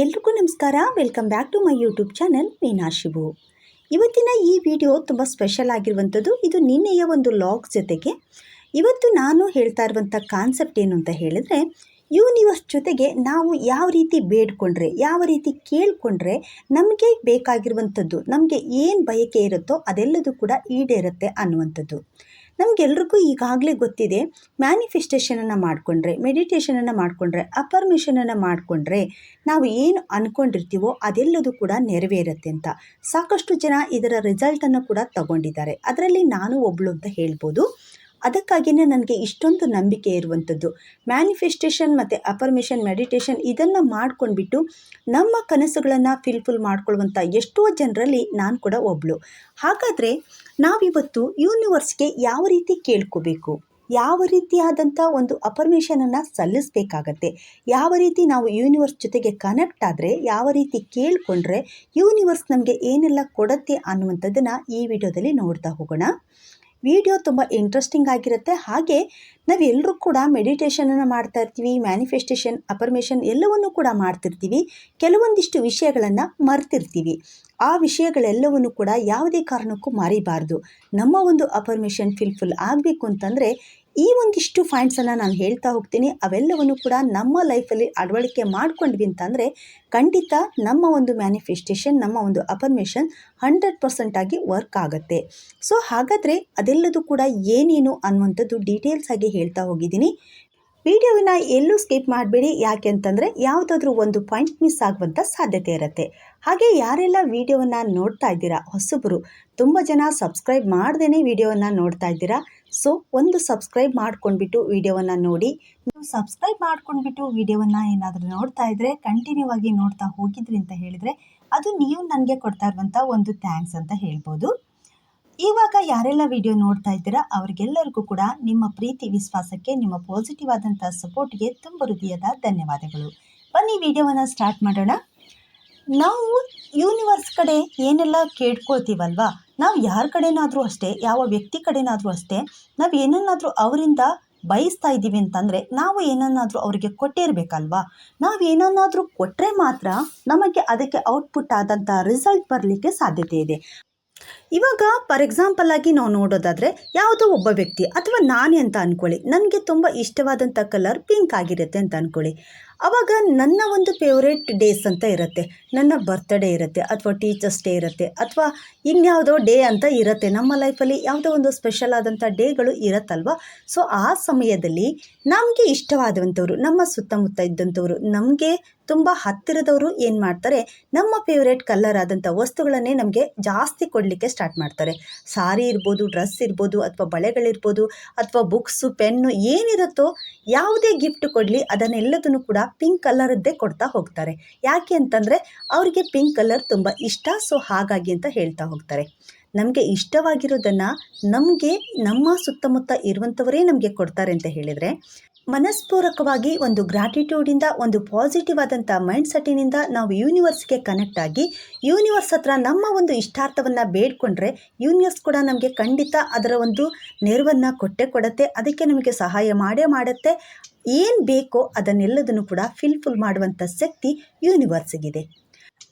ಎಲ್ರಿಗೂ ನಮಸ್ಕಾರ. Welcome back to my YouTube channel Meena Shivu ಇವತ್ತಿನ ಈ ವಿಡಿಯೋ ತುಂಬ ಸ್ಪೆಷಲ್ ಆಗಿರುವಂಥದ್ದು, ಇದು ನಿನ್ನೆಯ ಒಂದು ಲಾಗ್ ಜೊತೆಗೆ. ಇವತ್ತು ನಾನು ಹೇಳ್ತಾ ಇರುವಂಥ ಕಾನ್ಸೆಪ್ಟ್ ಏನು ಅಂತ ಹೇಳಿದರೆ ಯೂನಿವರ್ಸ್ ಜೊತೆಗೆ ನಾವು ಯಾವ ರೀತಿ ಬೇಡ್ಕೊಂಡ್ರೆ, ಯಾವ ರೀತಿ ಕೇಳ್ಕೊಂಡ್ರೆ ನಮಗೆ ಬೇಕಾಗಿರುವಂಥದ್ದು, ನಮಗೆ ಏನು ಬಯಕೆ ಇರುತ್ತೋ ಅದೆಲ್ಲದೂ ಕೂಡ ಈಡೇರುತ್ತೆ ಅನ್ನುವಂಥದ್ದು. ನಮಗೆಲ್ರಿಗೂ ಈಗಾಗಲೇ ಗೊತ್ತಿದೆ ಮ್ಯಾನಿಫೆಸ್ಟೇಷನನ್ನು ಮಾಡಿಕೊಂಡ್ರೆ ಮೆಡಿಟೇಷನನ್ನು ಮಾಡಿಕೊಂಡ್ರೆ ಅಪರ್ಮಿಷನನ್ನು ಮಾಡಿಕೊಂಡ್ರೆ ನಾವು ಏನು ಅಂದ್ಕೊಂಡಿರ್ತೀವೋ ಅದೆಲ್ಲದೂ ಕೂಡ ನೆರವೇರುತ್ತೆ ಅಂತ. ಸಾಕಷ್ಟು ಜನ ಇದರ ರಿಸಲ್ಟನ್ನು ಕೂಡ ತಗೊಂಡಿದ್ದಾರೆ. ಅದರಲ್ಲಿ ನಾನು ಒಬ್ಳು ಅಂತ ಹೇಳ್ಬೋದು. ಅದಕ್ಕಾಗಿಯೇ ನನಗೆ ಇಷ್ಟೊಂದು ನಂಬಿಕೆ ಇರುವಂಥದ್ದು. ಮ್ಯಾನಿಫೆಸ್ಟೇಷನ್ ಮತ್ತು ಅಫರ್ಮೇಷನ್ ಮೆಡಿಟೇಷನ್ ಇದನ್ನು ಮಾಡ್ಕೊಂಡ್ಬಿಟ್ಟು ನಮ್ಮ ಕನಸುಗಳನ್ನು ಫಿಲ್ಫುಲ್ ಮಾಡ್ಕೊಳ್ಳುವಂಥ ಎಷ್ಟೋ ಜನರಲ್ಲಿ ನಾನು ಕೂಡ ಒಬ್ಬಳು ಹಾಗಾದರೆ ನಾವಿವತ್ತು ಯೂನಿವರ್ಸ್ಗೆ ಯಾವ ರೀತಿ ಕೇಳ್ಕೋಬೇಕು? ಯಾವ ರೀತಿಯಾದಂಥ ಒಂದು ಅಪರ್ಮಿಷನನ್ನು ಸಲ್ಲಿಸಬೇಕಾಗತ್ತೆ? ಯಾವ ರೀತಿ ನಾವು ಯೂನಿವರ್ಸ್ ಜೊತೆಗೆ ಕನೆಕ್ಟ್ ಆದರೆ, ಯಾವ ರೀತಿ ಕೇಳಿಕೊಂಡ್ರೆ ಯೂನಿವರ್ಸ್ ನಮಗೆ ಏನೆಲ್ಲ ಕೊಡುತ್ತೆ ಅನ್ನುವಂಥದ್ದನ್ನು ಈ ವಿಡಿಯೋದಲ್ಲಿ ನೋಡ್ತಾ ಹೋಗೋಣ. ವಿಡಿಯೋ ತುಂಬ ಇಂಟ್ರೆಸ್ಟಿಂಗ್ ಆಗಿರುತ್ತೆ. ಹಾಗೆ ನಾವೆಲ್ಲರೂ ಕೂಡ ಮೆಡಿಟೇಷನನ್ನು ಮಾಡ್ತಾ ಇರ್ತೀವಿ ಮ್ಯಾನಿಫೆಸ್ಟೇಷನ್ ಅಪರ್ಮೇಷನ್ ಎಲ್ಲವನ್ನೂ ಕೂಡ ಮಾಡ್ತಿರ್ತೀವಿ. ಕೆಲವೊಂದಿಷ್ಟು ವಿಷಯಗಳನ್ನು ಮರ್ತಿರ್ತೀವಿ. ಆ ವಿಷಯಗಳೆಲ್ಲವನ್ನು ಕೂಡ ಯಾವುದೇ ಕಾರಣಕ್ಕೂ ಮರಿಬಾರ್ದು. ನಮ್ಮ ಒಂದು ಅಪರ್ಮಿಷನ್ ಫಿಲ್ಫುಲ್ ಆಗಬೇಕು ಅಂತಂದರೆ ಈ ಒಂದಿಷ್ಟು ಪಾಯಿಂಟ್ಸನ್ನು ನಾನು ಹೇಳ್ತಾ ಹೋಗ್ತೀನಿ. ಅವೆಲ್ಲವನ್ನು ಕೂಡ ನಮ್ಮ ಲೈಫಲ್ಲಿ ಅಳವಡಿಕೆ ಮಾಡ್ಕೊಂಡ್ವಿ ಅಂತಂದರೆ ಖಂಡಿತ ನಮ್ಮ ಒಂದು ಮ್ಯಾನಿಫೆಸ್ಟೇಷನ್ ನಮ್ಮ ಒಂದು ಅಪರ್ಮಿಷನ್ ಹಂಡ್ರೆಡ್ ಪರ್ಸೆಂಟಾಗಿ ವರ್ಕ್ ಆಗುತ್ತೆ. ಸೊ ಹಾಗಾದರೆ ಅದೆಲ್ಲದೂ ಕೂಡ ಏನೇನು ಅನ್ನುವಂಥದ್ದು ಡೀಟೇಲ್ಸ್ ಆಗಿ ಹೇಳ್ತಾ ಹೋಗಿದ್ದೀನಿ. ವಿಡಿಯೋವಿನ ಎಲ್ಲೂ ಸ್ಕಿಪ್ ಮಾಡಬೇಡಿ. ಯಾಕೆ ಅಂತಂದರೆ ಯಾವುದಾದ್ರೂ ಒಂದು ಪಾಯಿಂಟ್ ಮಿಸ್ ಆಗುವಂಥ ಸಾಧ್ಯತೆ ಇರುತ್ತೆ. ಹಾಗೆ ಯಾರೆಲ್ಲ ವಿಡಿಯೋವನ್ನು ನೋಡ್ತಾ ಇದ್ದೀರಾ, ಹೊಸಬರು, ತುಂಬ ಜನ ಸಬ್ಸ್ಕ್ರೈಬ್ ಮಾಡ್ದೇ ವಿಡಿಯೋವನ್ನು ನೋಡ್ತಾ ಇದ್ದೀರಾ ಸೊ ಒಂದು ಸಬ್ಸ್ಕ್ರೈಬ್ ಮಾಡ್ಕೊಂಡ್ಬಿಟ್ಟು ವಿಡಿಯೋವನ್ನು ನೋಡಿ. ನೀವು ಸಬ್ಸ್ಕ್ರೈಬ್ ಮಾಡ್ಕೊಂಡ್ಬಿಟ್ಟು ವಿಡಿಯೋವನ್ನು ಏನಾದರೂ ನೋಡ್ತಾ ಇದ್ದರೆ ಕಂಟಿನ್ಯೂ ಆಗಿ ನೋಡ್ತಾ ಹೋಗಿದ್ರಿ ಅಂತ ಹೇಳಿದರೆ, ಅದು ನೀವು ನನಗೆ ಕೊಡ್ತಾ ಇರುವಂಥ ಒಂದು ಥ್ಯಾಂಕ್ಸ್ ಅಂತ ಹೇಳ್ಬೋದು. ಇವಾಗ ಯಾರೆಲ್ಲ ವಿಡಿಯೋ ನೋಡ್ತಾ ಇದ್ದೀರಾ, ಅವ್ರಿಗೆಲ್ಲರಿಗೂ ಕೂಡ ನಿಮ್ಮ ಪ್ರೀತಿ, ವಿಶ್ವಾಸಕ್ಕೆ, ನಿಮ್ಮ ಪಾಸಿಟಿವ್ ಆದಂಥ ಸಪೋರ್ಟ್ಗೆ ತುಂಬ ಹೃದಯದ ಧನ್ಯವಾದಗಳು. ಬನ್ನಿ ವಿಡಿಯೋವನ್ನು ಸ್ಟಾರ್ಟ್ ಮಾಡೋಣ. ನಾವು ಯೂನಿವರ್ಸ್ ಕಡೆ ಏನೆಲ್ಲ ಕೇಳ್ಕೊಳ್ತೀವಲ್ವಾ ನಾವು ಯಾರ ಕಡೆನಾದರೂ ಅಷ್ಟೇ, ಯಾವ ವ್ಯಕ್ತಿ ಕಡೆನಾದರೂ ಅಷ್ಟೇ, ನಾವು ಏನನ್ನಾದರೂ ಅವರಿಂದ ಬಯಸ್ತಾ ಇದ್ದೀವಿ ಅಂತಂದರೆ ನಾವು ಏನನ್ನಾದರೂ ಅವರಿಗೆ ಕೊಟ್ಟಿರಬೇಕಲ್ವಾ? ನಾವು ಏನನ್ನಾದರೂ ಕೊಟ್ಟರೆ ಮಾತ್ರ ನಮಗೆ ಅದಕ್ಕೆ ಔಟ್ಪುಟ್ ಆದಂಥ ರಿಸಲ್ಟ್ ಬರಲಿಕ್ಕೆ ಸಾಧ್ಯತೆ ಇದೆ. ಇವಾಗ ಫಾರ್ ಎಕ್ಸಾಂಪಲ್ ಆಗಿ ನಾವು ನೋಡೋದಾದರೆ ಯಾವುದೋ ಒಬ್ಬ ವ್ಯಕ್ತಿ, ಅಥವಾ ನಾನೇ ಅಂತ ಅಂದ್ಕೊಳ್ಳಿ ನನಗೆ ತುಂಬ ಇಷ್ಟವಾದಂಥ ಕಲರ್ ಪಿಂಕ್ ಆಗಿರುತ್ತೆ ಅಂತ ಅಂದ್ಕೊಳ್ಳಿ ಆವಾಗ ನನ್ನ ಒಂದು ಫೇವ್ರೇಟ್ ಡೇಸ್ ಅಂತ ಇರುತ್ತೆ. ನನ್ನ ಬರ್ತ್ಡೇ ಇರುತ್ತೆ, ಅಥವಾ ಟೀಚರ್ಸ್ ಡೇ ಇರುತ್ತೆ, ಅಥವಾ ಇನ್ಯಾವುದೋ ಡೇ ಅಂತ ಇರುತ್ತೆ. ನಮ್ಮ ಲೈಫಲ್ಲಿ ಯಾವುದೋ ಒಂದು ಸ್ಪೆಷಲ್ ಆದಂಥ ಡೇಗಳು ಇರುತ್ತಲ್ವ? ಸೊ ಆ ಸಮಯದಲ್ಲಿ ನಮಗೆ ಇಷ್ಟವಾದಂಥವ್ರು, ನಮ್ಮ ಸುತ್ತಮುತ್ತ ಇದ್ದಂಥವ್ರು, ನಮಗೆ ತುಂಬ ಹತ್ತಿರದವರು ಏನು ಮಾಡ್ತಾರೆ? ನಮ್ಮ ಫೇವ್ರೇಟ್ ಕಲರ್ ಆದಂಥ ವಸ್ತುಗಳನ್ನೇ ನಮಗೆ ಜಾಸ್ತಿ ಕೊಡಲಿಕ್ಕೆ ಸ್ಟಾರ್ಟ್ ಮಾಡ್ತಾರೆ. ಸಾರಿ ಇರ್ಬೋದು ಡ್ರೆಸ್ ಇರ್ಬೋದು, ಅಥವಾ ಬಳೆಗಳಿರ್ಬೋದು, ಅಥವಾ ಬುಕ್ಸು ಪೆನ್ನು ಏನಿರುತ್ತೋ, ಯಾವುದೇ ಗಿಫ್ಟ್ ಕೊಡಲಿ, ಅದನ್ನೆಲ್ಲದನ್ನು ಕೂಡ ಪಿಂಕ್ ಕಲರದ್ದೇ ಕೊಡ್ತಾ ಹೋಗ್ತಾರೆ. ಯಾಕೆ ಅಂತಂದರೆ ಅವರಿಗೆ ಪಿಂಕ್ ಕಲರ್ ತುಂಬ ಇಷ್ಟ, ಸೊ ಹಾಗಾಗಿ ಅಂತ ಹೇಳ್ತಾ ಹೋಗ್ತಾರೆ. ನಮಗೆ ಇಷ್ಟವಾಗಿರೋದನ್ನು ನಮಗೆ, ನಮ್ಮ ಸುತ್ತಮುತ್ತ ಇರುವಂಥವರೇ ನಮಗೆ ಕೊಡ್ತಾರೆ ಅಂತ ಹೇಳಿದರೆ ಮನಸ್ಪೂರ್ವಕವಾಗಿ ಒಂದು ಗ್ರಾಟಿಟ್ಯೂಡಿಂದ ಒಂದು ಪಾಸಿಟಿವ್ ಆದಂಥ ಮೈಂಡ್ ಸೆಟ್ಟಿನಿಂದ ನಾವು ಯೂನಿವರ್ಸ್ಗೆ ಕನೆಕ್ಟ್ ಆಗಿ ಯೂನಿವರ್ಸ್ ಹತ್ರ ನಮ್ಮ ಒಂದು ಇಷ್ಟಾರ್ಥವನ್ನು ಬೇಡ್ಕೊಂಡ್ರೆ ಯೂನಿವರ್ಸ್ ಕೂಡ ನಮಗೆ ಖಂಡಿತ ಅದರ ಒಂದು ನೆರವನ್ನು ಕೊಟ್ಟೆ ಕೊಡುತ್ತೆ, ಅದಕ್ಕೆ ನಮಗೆ ಸಹಾಯ ಮಾಡೇ ಮಾಡುತ್ತೆ. ಏನು ಬೇಕೋ ಅದನ್ನೆಲ್ಲದನ್ನು ಕೂಡ ಫಿಲ್ಫುಲ್ ಮಾಡುವಂಥ ಶಕ್ತಿ ಯೂನಿವರ್ಸ್ಗಿದೆ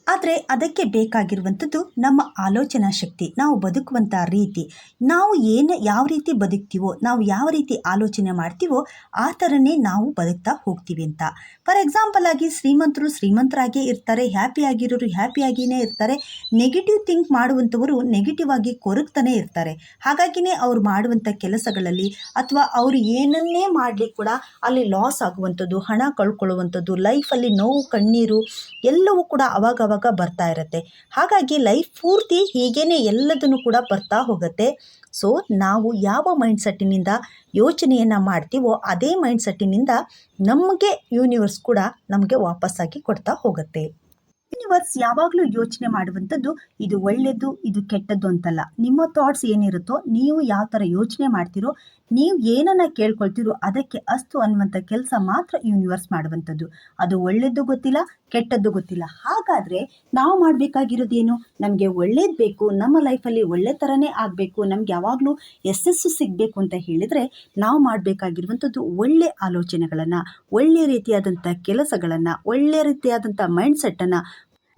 ಆದರೆ ಅದಕ್ಕೆ ಬೇಕಾಗಿರುವಂಥದ್ದು ನಮ್ಮ ಆಲೋಚನಾ ಶಕ್ತಿ. ನಾವು ಬದುಕುವಂಥ ರೀತಿ. ನಾವು ಏನು ಯಾವ ರೀತಿ ಬದುಕ್ತೀವೋ, ನಾವು ಯಾವ ರೀತಿ ಆಲೋಚನೆ ಮಾಡ್ತೀವೋ, ಆ ಥರನೇ ನಾವು ಬದುಕ್ತಾ ಹೋಗ್ತೀವಿ ಅಂತ. ಫಾರ್ ಎಕ್ಸಾಂಪಲ್ ಆಗಿ ಶ್ರೀಮಂತರು ಶ್ರೀಮಂತರಾಗೇ ಇರ್ತಾರೆ, ಹ್ಯಾಪಿ ಆಗಿರೋರು ಹ್ಯಾಪಿಯಾಗಿಯೇ ಇರ್ತಾರೆ. ನೆಗೆಟಿವ್ ಥಿಂಕ್ ಮಾಡುವಂಥವರು ನೆಗೆಟಿವ್ ಆಗಿ ಕೊರಗ್ತಾನೆ ಇರ್ತಾರೆ. ಹಾಗಾಗಿನೇ ಅವ್ರು ಮಾಡುವಂಥ ಕೆಲಸಗಳಲ್ಲಿ ಅಥವಾ ಅವರು ಏನನ್ನೇ ಮಾಡಲಿ ಕೂಡ ಅಲ್ಲಿ ಲಾಸ್ ಆಗುವಂಥದ್ದು, ಹಣ ಕಳ್ಕೊಳ್ಳುವಂಥದ್ದು ಲೈಫಲ್ಲಿ ನೋವು, ಕಣ್ಣೀರು ಎಲ್ಲವೂ ಕೂಡ ಅವಾಗ ಅವಾಗ ಬರ್ತಾ ಇರುತ್ತೆ. ಹಾಗಾಗಿ ಲೈಫ್ ಪೂರ್ತಿ ಹೀಗೇನೆ ಎಲ್ಲದನ್ನು ಕೂಡ ಬರ್ತಾ ಹೋಗುತ್ತೆ. ಸೊ ನಾವು ಯಾವ ಮೈಂಡ್ಸೆಟ್ಟಿನಿಂದ ಯೋಚನೆಯನ್ನು ಮಾಡ್ತೀವೋ ಅದೇ ಮೈಂಡ್ಸೆಟ್ಟಿನಿಂದ ನಮಗೆ ಯೂನಿವರ್ಸ್ ಕೂಡ ನಮಗೆ ವಾಪಸ್ಸಾಗಿ ಕೊಡ್ತಾ ಹೋಗುತ್ತೆ. ಯೂನಿವರ್ಸ್ ಯಾವಾಗಲೂ ಯೋಚನೆ ಮಾಡುವಂಥದ್ದು ಇದು ಒಳ್ಳೆಯದು ಇದು ಕೆಟ್ಟದ್ದು ಅಂತಲ್ಲ. ನಿಮ್ಮ ಥಾಟ್ಸ್ ಏನಿರುತ್ತೋ, ನೀವು ಯಾವ ಥರ ಯೋಚನೆ ಮಾಡ್ತೀರೋ, ನೀವು ಏನನ್ನ ಕೇಳ್ಕೊಳ್ತೀರೋ, ಅದಕ್ಕೆ ಅಸ್ತು ಅನ್ನುವಂಥ ಕೆಲಸ ಮಾತ್ರ ಯೂನಿವರ್ಸ್ ಮಾಡುವಂಥದ್ದು. ಅದು ಒಳ್ಳೆಯದು ಗೊತ್ತಿಲ್ಲ, ಕೆಟ್ಟದ್ದು ಗೊತ್ತಿಲ್ಲ. ಹಾಗಾದರೆ ನಾವು ಮಾಡಬೇಕಾಗಿರೋದೇನು? ನಮಗೆ ಒಳ್ಳೇದು ಬೇಕು, ನಮ್ಮ ಲೈಫಲ್ಲಿ ಒಳ್ಳೆ ಥರನೇ ಆಗಬೇಕು, ನಮ್ಗೆ ಯಾವಾಗಲೂ ಯಶಸ್ಸು ಸಿಗಬೇಕು ಅಂತ ಹೇಳಿದರೆ ನಾವು ಮಾಡಬೇಕಾಗಿರುವಂಥದ್ದು ಒಳ್ಳೆ ಆಲೋಚನೆಗಳನ್ನು, ಒಳ್ಳೆ ರೀತಿಯಾದಂಥ ಕೆಲಸಗಳನ್ನು, ಒಳ್ಳೆ ರೀತಿಯಾದಂಥ ಮೈಂಡ್ಸೆಟ್ಟನ್ನು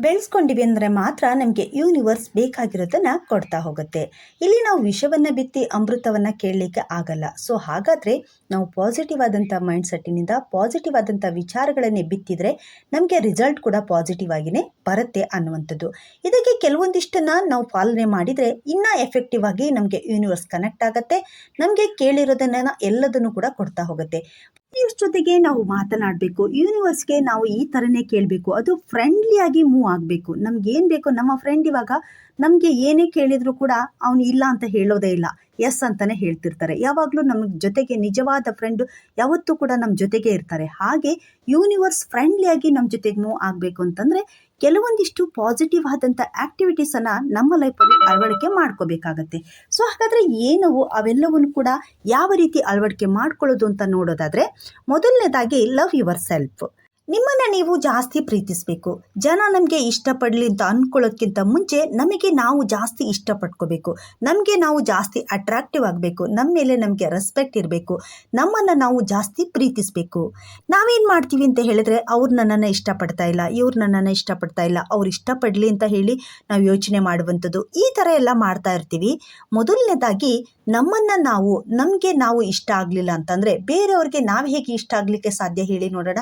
ಬೆಳೆಸ್ಕೊಂಡಿವಿ ಅಂದರೆ ಮಾತ್ರ ನಮಗೆ ಯೂನಿವರ್ಸ್ ಬೇಕಾಗಿರೋದನ್ನು ಕೊಡ್ತಾ ಹೋಗುತ್ತೆ. ಇಲ್ಲಿ ನಾವು ವಿಷವನ್ನು ಬಿತ್ತಿ ಅಮೃತವನ್ನು ಕೇಳಲಿಕ್ಕೆ ಆಗಲ್ಲ. ಸೊ ಹಾಗಾದರೆ ನಾವು ಪಾಸಿಟಿವ್ ಆದಂಥ ಮೈಂಡ್ಸೆಟ್ಟಿನಿಂದ ಪಾಸಿಟಿವ್ ಆದಂಥ ವಿಚಾರಗಳನ್ನೇ ಬಿತ್ತಿದರೆ ನಮಗೆ ರಿಸಲ್ಟ್ ಕೂಡ ಪಾಸಿಟಿವ್ ಆಗಿಯೇ ಬರುತ್ತೆ ಅನ್ನುವಂಥದ್ದು. ಇದಕ್ಕೆ ಕೆಲವೊಂದಿಷ್ಟನ್ನು ನಾವು ಪಾಲನೆ ಮಾಡಿದರೆ ಇನ್ನೂ ಎಫೆಕ್ಟಿವ್ ಆಗಿ ನಮಗೆ ಯೂನಿವರ್ಸ್ ಕನೆಕ್ಟ್ ಆಗುತ್ತೆ. ನಮಗೆ ಕೇಳಿರೋದನ್ನು ಎಲ್ಲದನ್ನು ಕೂಡ ಕೊಡ್ತಾ ಹೋಗುತ್ತೆ. ಯೂನಿವರ್ಸ್ ಜೊತೆಗೆ ನಾವು ಮಾತನಾಡಬೇಕು ಯೂನಿವರ್ಸ್ಗೆ ನಾವು ಈ ಥರನೇ ಕೇಳಬೇಕು, ಅದು ಫ್ರೆಂಡ್ಲಿಯಾಗಿ ಮೂವ್ ಆಗಬೇಕು. ನಮ್ಗೆ ಏನು ಬೇಕೋ, ನಮ್ಮ ಫ್ರೆಂಡ್ ಇವಾಗ ನಮಗೆ ಏನೇ ಕೇಳಿದರೂ ಕೂಡ ಅವನು ಇಲ್ಲ ಅಂತ ಹೇಳೋದೇ ಇಲ್ಲ. ಎಸ್ ಅಂತಲೇ ಹೇಳ್ತಿರ್ತಾರೆ. ಯಾವಾಗಲೂ ನಮ್ಮ ಜೊತೆಗೆ ನಿಜವಾದ ಫ್ರೆಂಡು ಯಾವತ್ತೂ ಕೂಡ ನಮ್ಮ ಜೊತೆಗೆ ಇರ್ತಾರೆ. ಹಾಗೆ ಯೂನಿವರ್ಸ್ ಫ್ರೆಂಡ್ಲಿಯಾಗಿ ನಮ್ಮ ಜೊತೆಗೆ ಮೂವ್ ಆಗಬೇಕು ಅಂತಂದರೆ ಕೆಲವೊಂದಿಷ್ಟು ಪಾಸಿಟಿವ್ ಆದಂಥ ಆ್ಯಕ್ಟಿವಿಟೀಸನ್ನು ನಮ್ಮ ಲೈಫಲ್ಲಿ ಅಳವಡಿಕೆ ಮಾಡ್ಕೋಬೇಕಾಗತ್ತೆ. ಸೊ ಹಾಗಾದರೆ ಏನವು? ಅವೆಲ್ಲವನ್ನು ಕೂಡ ಯಾವ ರೀತಿ ಅಳವಡಿಕೆ ಮಾಡ್ಕೊಳ್ಳೋದು ಅಂತ ನೋಡೋದಾದರೆ, ಮೊದಲನೇದಾಗಿ ಲವ್ ಯುವರ್ ಸೆಲ್ಫ್ ನಿಮ್ಮನ್ನು ನೀವು ಜಾಸ್ತಿ ಪ್ರೀತಿಸಬೇಕು. ಜನ ನಮಗೆ ಇಷ್ಟಪಡಲಿ ಅಂತ ಅಂದ್ಕೊಳ್ಳೋದ್ಕಿಂತ ಮುಂಚೆ ನಮಗೆ ನಾವು ಜಾಸ್ತಿ ಇಷ್ಟಪಟ್ಕೋಬೇಕು. ನಮಗೆ ನಾವು ಜಾಸ್ತಿ ಅಟ್ರಾಕ್ಟಿವ್ ಆಗಬೇಕು. ನಮ್ಮ ಮೇಲೆ ನಮಗೆ ರೆಸ್ಪೆಕ್ಟ್ ಇರಬೇಕು. ನಮ್ಮನ್ನು ನಾವು ಜಾಸ್ತಿ ಪ್ರೀತಿಸಬೇಕು. ನಾವೇನು ಮಾಡ್ತೀವಿ ಅಂತ ಹೇಳಿದ್ರೆ ಅವ್ರು ನನ್ನನ್ನು ಇಷ್ಟಪಡ್ತಾ ಇಲ್ಲ, ಇವ್ರು ನನ್ನನ್ನು ಇಷ್ಟಪಡ್ತಾ ಇಲ್ಲ, ಅವ್ರು ಇಷ್ಟಪಡಲಿ ಅಂತ ಹೇಳಿ ನಾವು ಯೋಚನೆ ಮಾಡುವಂಥದ್ದು. ಈ ಥರ ಎಲ್ಲ ಮಾಡ್ತಾ ಇರ್ತೀವಿ. ಮೊದಲನೇದಾಗಿ ನಮ್ಮನ್ನು ನಾವು, ನಮಗೆ ನಾವು ಇಷ್ಟ ಆಗಲಿಲ್ಲ ಅಂತಂದರೆ ಬೇರೆಯವ್ರಿಗೆ ನಾವು ಹೇಗೆ ಇಷ್ಟ ಆಗಲಿಕ್ಕೆ ಸಾಧ್ಯ ಹೇಳಿ ನೋಡೋಣ.